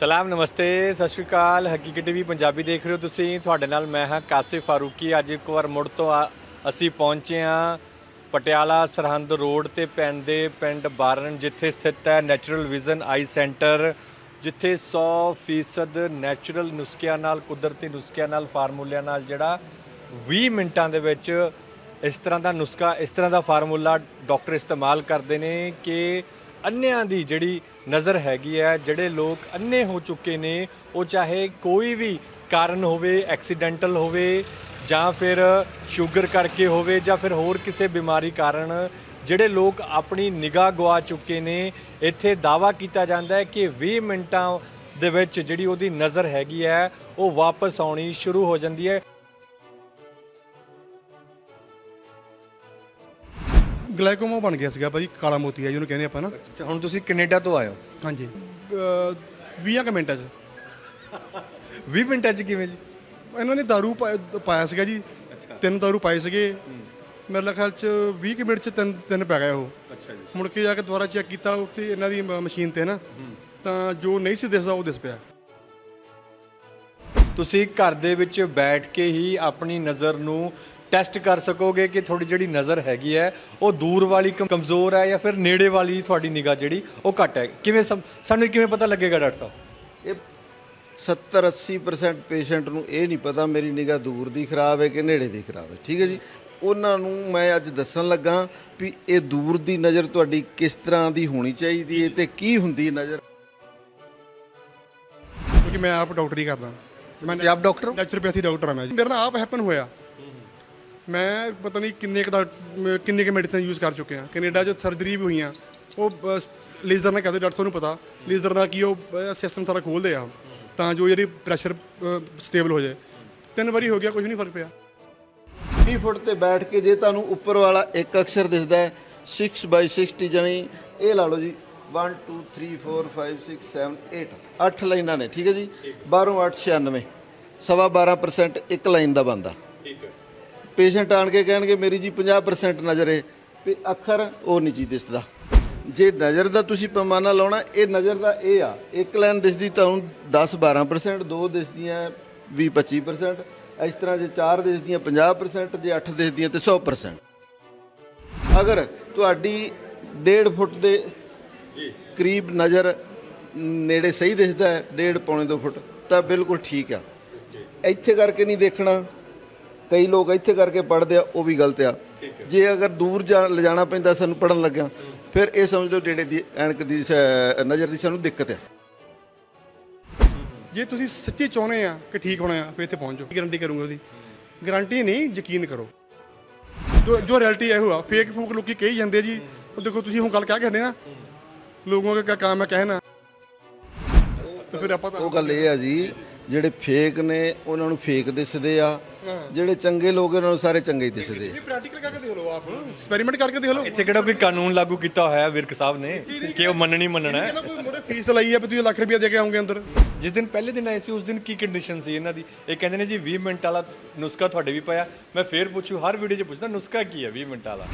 ਸਲਾਮ, ਨਮਸਤੇ, ਸਤਿ ਸ਼੍ਰੀ ਅਕਾਲ। ਹਕੀਕਤ ਟੀਵੀ ਪੰਜਾਬੀ ਦੇਖ ਰਹੇ ਹੋ ਤੁਸੀਂ। ਤੁਹਾਡੇ ਨਾਲ ਮੈਂ ਹਾਂ ਕਾਸਿਫ ਫਾਰੂਕੀ। ਅੱਜ ਇੱਕ ਵਾਰ ਮੁੜ ਤੋਂ ਆ- ਅਸੀਂ ਪਹੁੰਚੇ ਹਾਂ ਪਟਿਆਲਾ ਸਰਹੰਦ ਰੋਡ ਤੇ ਦੇ ਪਿੰਡ ਬਾਰਨ, ਜਿੱਥੇ ਸਥਿਤ ਹੈ ਨੈਚੁਰਲ ਵਿਜ਼ਨ ਆਈ ਸੈਂਟਰ, ਜਿੱਥੇ 100% ਨੈਚੁਰਲ ਨੁਸਖਿਆਂ ਨਾਲ, ਕੁਦਰਤੀ ਨੁਸਖਿਆਂ ਨਾਲ, ਫਾਰਮੂਲਿਆਂ ਨਾਲ ਜਿਹੜਾ 20 ਮਿੰਟਾਂ ਦੇ ਵਿੱਚ ਇਸ ਤਰ੍ਹਾਂ ਦਾ ਨੁਸਖਾ, ਇਸ ਤਰ੍ਹਾਂ ਦਾ ਫਾਰਮੂਲਾ ਡਾਕਟਰ ਇਸਤੇਮਾਲ ਕਰਦੇ ਨੇ ਕਿ ਅੰਨਿਆਂ ਦੀ ਜਿਹੜੀ ਨਜ਼ਰ ਹੈਗੀ ਹੈ, ਜਿਹੜੇ ਲੋਕ ਅੰਨੇ ਹੋ ਚੁੱਕੇ ਨੇ, ਉਹ ਚਾਹੇ ਕੋਈ ਵੀ ਕਾਰਨ ਹੋਵੇ, ਐਕਸੀਡੈਂਟਲ ਹੋਵੇ, ਜਾਂ ਫਿਰ ਸ਼ੂਗਰ ਕਰਕੇ ਹੋਵੇ, ਜਾਂ ਫਿਰ ਹੋਰ ਕਿਸੇ ਬਿਮਾਰੀ ਕਾਰਨ, ਜਿਹੜੇ ਲੋਕ ਆਪਣੀ ਨਿਗਾਹ ਗਵਾ ਚੁੱਕੇ ਨੇ, ਇੱਥੇ ਦਾਵਾ ਕੀਤਾ ਜਾਂਦਾ ਹੈ ਕਿ 20 ਮਿੰਟਾਂ ਦੇ ਵਿੱਚ ਜਿਹੜੀ ਉਹਦੀ ਨਜ਼ਰ ਹੈਗੀ ਹੈ, ਉਹ ਵਾਪਸ ਆਉਣੀ ਸ਼ੁਰੂ ਹੋ ਜਾਂਦੀ ਹੈ। ਗਲਾਈਕੋਮਾ ਬਣ ਗਿਆ ਸੀਗਾ ਭਾਜੀ ਕਾਲਾ ਮੋਤੀ ਆ ਜਿਹਨੂੰ ਕਹਿੰਦੇ ਆਪਾਂ ਨਾ ਅੱਛਾ, ਹੁਣ ਤੁਸੀਂ ਕੈਨੇਡਾ ਤੋਂ ਆਏ ਹੋ ਹਾਂਜੀ 20 ਕੁ ਮਿੰਟਾਂ 'ਚ 20 ਮਿੰਟਾਂ 'ਚ ਕਿਵੇਂ ਜੀ ਇਹਨਾਂ ਨੇ दारू ਪਾਇਆ- ਪਾਇਆ ਸੀਗਾ ਜੀ ਤਿੰਨ दारू ਪਾਏ ਸੀਗੇ ਮੇਰੇ ਖਿਆਲ 'ਚ 20 ਕੁ ਮਿੰਟ 'ਚ ਤਿੰਨ ਤਿੰਨ ਪੈ ਗਏ ਉਹ ਅੱਛਾ ਜੀ ਮੁੜ ਕੇ ਜਾ ਕੇ ਦੁਬਾਰਾ ਚੈੱਕ ਕੀਤਾ ਉੱਤੇ ਇਹਨਾਂ ਦੀ ਮ- ਮਸ਼ੀਨ ਤੇ ਨਾ ਤਾਂ ਜੋ ਨਹੀਂ ਸੀ ਦਿਸਦਾ ਉਹ ਦਿਸ ਪਿਆ ਤੁਸੀਂ ਘਰ ਦੇ ਵਿੱਚ ਬੈਠ ਕੇ ਹੀ ਆਪਣੀ ਨਜ਼ਰ ਨੂੰ ਟੈਸਟ ਕਰ ਸਕੋਗੇ ਕਿ ਤੁਹਾਡੀ ਜਿਹੜੀ ਨਜ਼ਰ ਹੈਗੀ ਹੈ ਉਹ ਦੂਰ ਵਾਲੀ ਕਮ- ਕਮਜ਼ੋਰ ਹੈ ਜਾਂ ਫਿਰ ਨੇੜੇ ਵਾਲੀ ਤੁਹਾਡੀ ਨਿਗਾਹ ਜਿਹੜੀ ਉਹ ਘੱਟ ਹੈ। ਕਿਵੇਂ ਸਮ- ਸਾਨੂੰ ਕਿਵੇਂ ਪਤਾ ਲੱਗੇਗਾ ਡਾਕਟਰ ਸਾਹਿਬ? ਇਹ 70 80% ਪੇਸ਼ੈਂਟ ਨੂੰ ਇਹ ਨਹੀਂ ਪਤਾ ਮੇਰੀ ਨਿਗਾਹ ਦੂਰ ਦੀ ਖਰਾਬ ਹੈ ਕਿ ਨੇੜੇ ਦੀ ਖਰਾਬ ਹੈ। ਠੀਕ ਹੈ ਜੀ? ਉਹਨਾਂ ਨੂੰ ਮੈਂ ਅੱਜ ਦੱਸਣ ਲੱਗਾ ਵੀ ਇਹ ਦੂਰ ਦੀ ਨਜ਼ਰ ਤੁਹਾਡੀ ਕਿਸ ਤਰ੍ਹਾਂ ਦੀ ਹੋਣੀ ਚਾਹੀਦੀ ਹੈ ਤੇ ਕੀ ਹੁੰਦੀ ਹੈ ਨਜ਼ਰ? ਕਿਉਂਕਿ ਮੈਂ ਆਪ ਡਾਕਟਰੀ ਕਰਦਾ। ਮੈਂ ਤੁਸੀਂ ਆਪ ਡਾਕਟਰ ਹੋ? ਨੈਚੁਰੋਪੈਥੀ ਡਾਕਟਰ ਹਾਂ ਮੈਂ ਜੀ। ਮੇਰੇ ਨਾਲ ਆਪ ਹੈਪਨ ਹੋਇਆ। ਮੈਂ ਪਤਾ ਨਹੀਂ ਕਿੰਨੇ ਕੁ ਦਾ ਮ- ਕਿੰਨੇ ਕੁ ਮੈਡੀਸਨ ਯੂਜ਼ ਕਰ ਚੁੱਕੇ ਹਾਂ। ਕੈਨੇਡਾ 'ਚ ਸਰਜਰੀ ਵੀ ਹੋਈਆਂ। ਉਹ ਬਸ ਲੇਜ਼ਰ ਨਾਲ ਕਹਿੰਦੇ ਡਾਕਟਰ ਨੂੰ ਪਤਾ। ਲੇਜ਼ਰ ਨਾਲ ਕੀ ਉਹ ਸਿਸਟਮ ਸਾਰਾ ਖੋਲਦੇ ਆ। ਤਾਂ ਜੋ ਜਿਹੜੀ ਪ੍ਰੈਸ਼ਰ ਸਟੇਬਲ ਹੋ ਜਾਏ। ਤਿੰਨ ਵਾਰੀ ਹੋ ਗਿਆ ਕੁਝ ਨਹੀਂ ਫ਼ਰਕ ਪਿਆ। 20 ਫੁੱਟ ਤੇ ਬੈਠ ਕੇ ਜੇ ਤੁਹਾਨੂੰ ਉੱਪਰ ਵਾਲਾ ਇੱਕ ਅਕਸ਼ਰ ਦਿਸਦਾ ਹੈ 6 ਬਾਈ 60 ਜਾਣੀ, ਇਹ ਲਾ ਲਓ ਜੀ 1 2 3 4 5 6 7 8 ਅੱਠ ਲਾਈਨਾਂ ਨੇ, ਠੀਕ ਹੈ ਜੀ? 12 8 96 ਸਵਾ 12% ਇੱਕ ਲਾਈਨ ਦਾ ਬੰਦਾ ਪੇਸ਼ੈਂਟ ਆਣ ਕੇ ਕਹਿਣਗੇ ਮੇਰੀ ਜੀ 50% ਨਜ਼ਰ ਹੈ ਵੀ ਅੱਖਰ ਉਹ ਨਹੀਂ ਜੀ ਦਿਸਦਾ। ਜੇ ਨਜ਼ਰ ਦਾ ਤੁਸੀਂ ਪੈਮਾਨਾ ਲਾਉਣਾ ਇਹ ਨਜ਼ਰ ਦਾ ਇਹ ਆ ਇੱਕ ਲਾਈਨ ਦਿਸਦੀ ਤੁਹਾਨੂੰ 10 12% ਦੋ ਦਿਸਦੀਆਂ 20 25% ਇਸ ਤਰ੍ਹਾਂ ਜੇ ਚਾਰ ਦਿਸਦੀਆਂ 50% ਜੇ ਅੱਠ ਦਿਸਦੀਆਂ ਤੇ 100% ਅਗਰ ਤੁਹਾਡੀ 1.5 ਫੁੱਟ ਦੇ ਕਰੀਬ ਨਜ਼ਰ ਨੇੜੇ ਸਹੀ ਦਿਸਦਾ ਹੈ 1.5 ਪੌਣੇ 2 ਫੁੱਟ ਤਾਂ ਬਿਲਕੁਲ ਠੀਕ ਆ। ਇੱਥੇ ਕਰਕੇ ਨਹੀਂ ਦੇਖਣਾ। ਕਈ ਲੋਕ ਇੱਥੇ ਕਰਕੇ ਪੜਦੇ ਆ ਉਹ ਵੀ ਗਲਤ ਆ। ਜੇ ਅਗਰ ਦੂਰ ਜਾ ਲਿਜਾਣਾ ਪੈਂਦਾ ਸਾਨੂੰ ਪੜਨ ਲੱਗਿਆ ਫਿਰ ਇਹ ਸਮਝ ਲਓ ਡੇੜੇ ਦੀ ਐਨਕ ਦੀ ਨਜ਼ਰ ਦੀ ਸਾਨੂੰ ਦਿੱਕਤ ਆ ਜੇ ਤੁਸੀਂ ਸੱਚੀ ਚਾਹੁੰਦੇ ਆ ਕਿ ਠੀਕ ਹੋਣਾ ਆ ਫਿਰ ਇੱਥੇ ਪਹੁੰਚ ਜਾਓ। ਗਾਰੰਟੀ ਕਰੂੰਗਾ ਉਹਦੀ। ਗਾਰੰਟੀ ਨਹੀਂ ਯਕੀਨ ਕਰੋ। ਜੋ ਜੋ ਰਿਐਲਿਟੀ ਇਹੋ ਆ ਫੇਕ ਫੂਕ ਲੋਕੀ ਕਹੀ ਜਾਂਦੇ ਜੀ ਉਹ ਦੇਖੋ ਤੁਸੀਂ ਹੁਣ ਗੱਲ ਕਹਿ ਕੇ ਹਟੇ ਨਾ ਲੋਗੋਂ ਦਾ ਕੰਮ ਹੈ ਕਹਿਣਾ। ਤੇ ਫਿਰ ਆਪਾਂ ਤਾਂ ਉਹ ਗੱਲ ਇਹ ਆ ਜੀ ਜਿਹੜੇ ਫੇਕ ਨੇ ਉਹਨਾਂ ਨੂੰ ਫੇਕ ਦਿਸਦੇ ਆ। ਜਿਹੜੇ ਚੰਗੇ ਲੋਕ ਉਹਨਾਂ ਨੂੰ ਸਾਰੇ ਚੰਗੇ ਹੀ ਦਿਸਦੇ ਆ। ਪ੍ਰੈਕਟੀਕਲ ਕਰਕੇ ਦੇਖ ਲਓ ਆਪ ਐਕਸਪੈਰੀਮੈਂਟ ਕਰਕੇ ਦੇਖ ਲਓ ਇੱਥੇ ਕਿਹੜਾ ਕੋਈ ਕਾਨੂੰਨ ਲਾਗੂ ਕੀਤਾ ਹੋਇਆ ਵਿਰਕ ਸਾਹਿਬ ਨੇ ਕਿ ਉਹ ਮੰਨਣੀ ਮੰਨਣਾ ਹੈ? ਕਹਿੰਦਾ ਕੋਈ ਮੋੜੇ ਫੀਸ ਲਈ ਆ ਵੀ ਤੁਸੀਂ ਲੱਖ ਰੁਪਏ ਦੇ ਕੇ ਆਉਂਗੇ ਅੰਦਰ। ਜਿਸ ਦਿਨ ਪਹਿਲੇ ਦਿਨ ਆਏ ਸੀ ਉਸ ਦਿਨ ਕੀ ਕੰਡੀਸ਼ਨ ਸੀ ਇਹਨਾਂ ਦੀ? ਇਹ ਕਹਿੰਦੇ ਨੇ ਜੀ 20 ਮਿੰਟ ਵਾਲਾ ਨੁਸਖਾ ਤੁਹਾਡੇ ਵੀ ਪਿਆ ਮੈਂ ਫੇਰ ਪੁੱਛੂ ਹਰ ਵੀਡੀਓ 'ਚ ਪੁੱਛਦਾ ਨੁਸਖਾ ਕੀ ਹੈ 20 ਮਿੰਟ ਵਾਲਾ?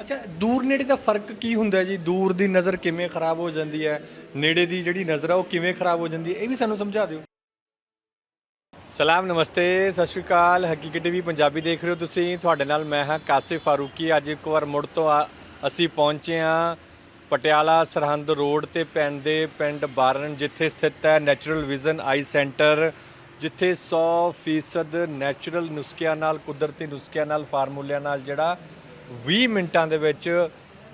ਅੱਛਾ ਦੂਰ ਨੇੜੇ ਦਾ ਫ਼ਰਕ ਕੀ ਹੁੰਦਾ ਹੈ ਜੀ? ਦੂਰ ਦੀ ਨਜ਼ਰ ਕਿਵੇਂ ਖਰਾਬ ਹੋ ਜਾਂਦੀ ਹੈ? ਨੇੜੇ ਦੀ ਜਿਹੜੀ ਨਜ਼ਰ ਆ ਉਹ ਕਿਵੇਂ ਖਰਾਬ ਹੋ ਜਾਂਦੀ ਹੈ? ਇਹ ਵੀ ਸਾਨੂੰ ਸਮਝਾ ਦਿਓ। ਸਲਾਮ, ਨਮਸਤੇ, ਸਤਿ ਸ਼੍ਰੀ ਅਕਾਲ। ਹਕੀਕਤ ਟੀਵੀ ਪੰਜਾਬੀ ਦੇਖ ਰਹੇ ਹੋ ਤੁਸੀਂ। ਤੁਹਾਡੇ ਨਾਲ ਮੈਂ ਹਾਂ ਕਾਸਿਫ ਫਾਰੂਕੀ। ਅੱਜ ਇੱਕ ਵਾਰ ਮੁੜ ਤੋਂ ਆ- ਅਸੀਂ ਪਹੁੰਚੇ ਹਾਂ ਪਟਿਆਲਾ ਸਰਹੰਦ ਰੋਡ ਤੇ ਪੈਂਦੇ ਪਿੰਡ ਬਾਰਨ, ਜਿੱਥੇ ਸਥਿਤ ਹੈ ਨੈਚੁਰਲ ਵਿਜ਼ਨ ਆਈ ਸੈਂਟਰ, ਜਿੱਥੇ 100% ਨੈਚੁਰਲ ਨੁਸਖਿਆਂ ਨਾਲ, ਕੁਦਰਤੀ ਨੁਸਖਿਆਂ ਨਾਲ, ਫਾਰਮੂਲਿਆਂ ਨਾਲ ਜਿਹੜਾ 20 ਮਿੰਟਾਂ ਦੇ ਵਿੱਚ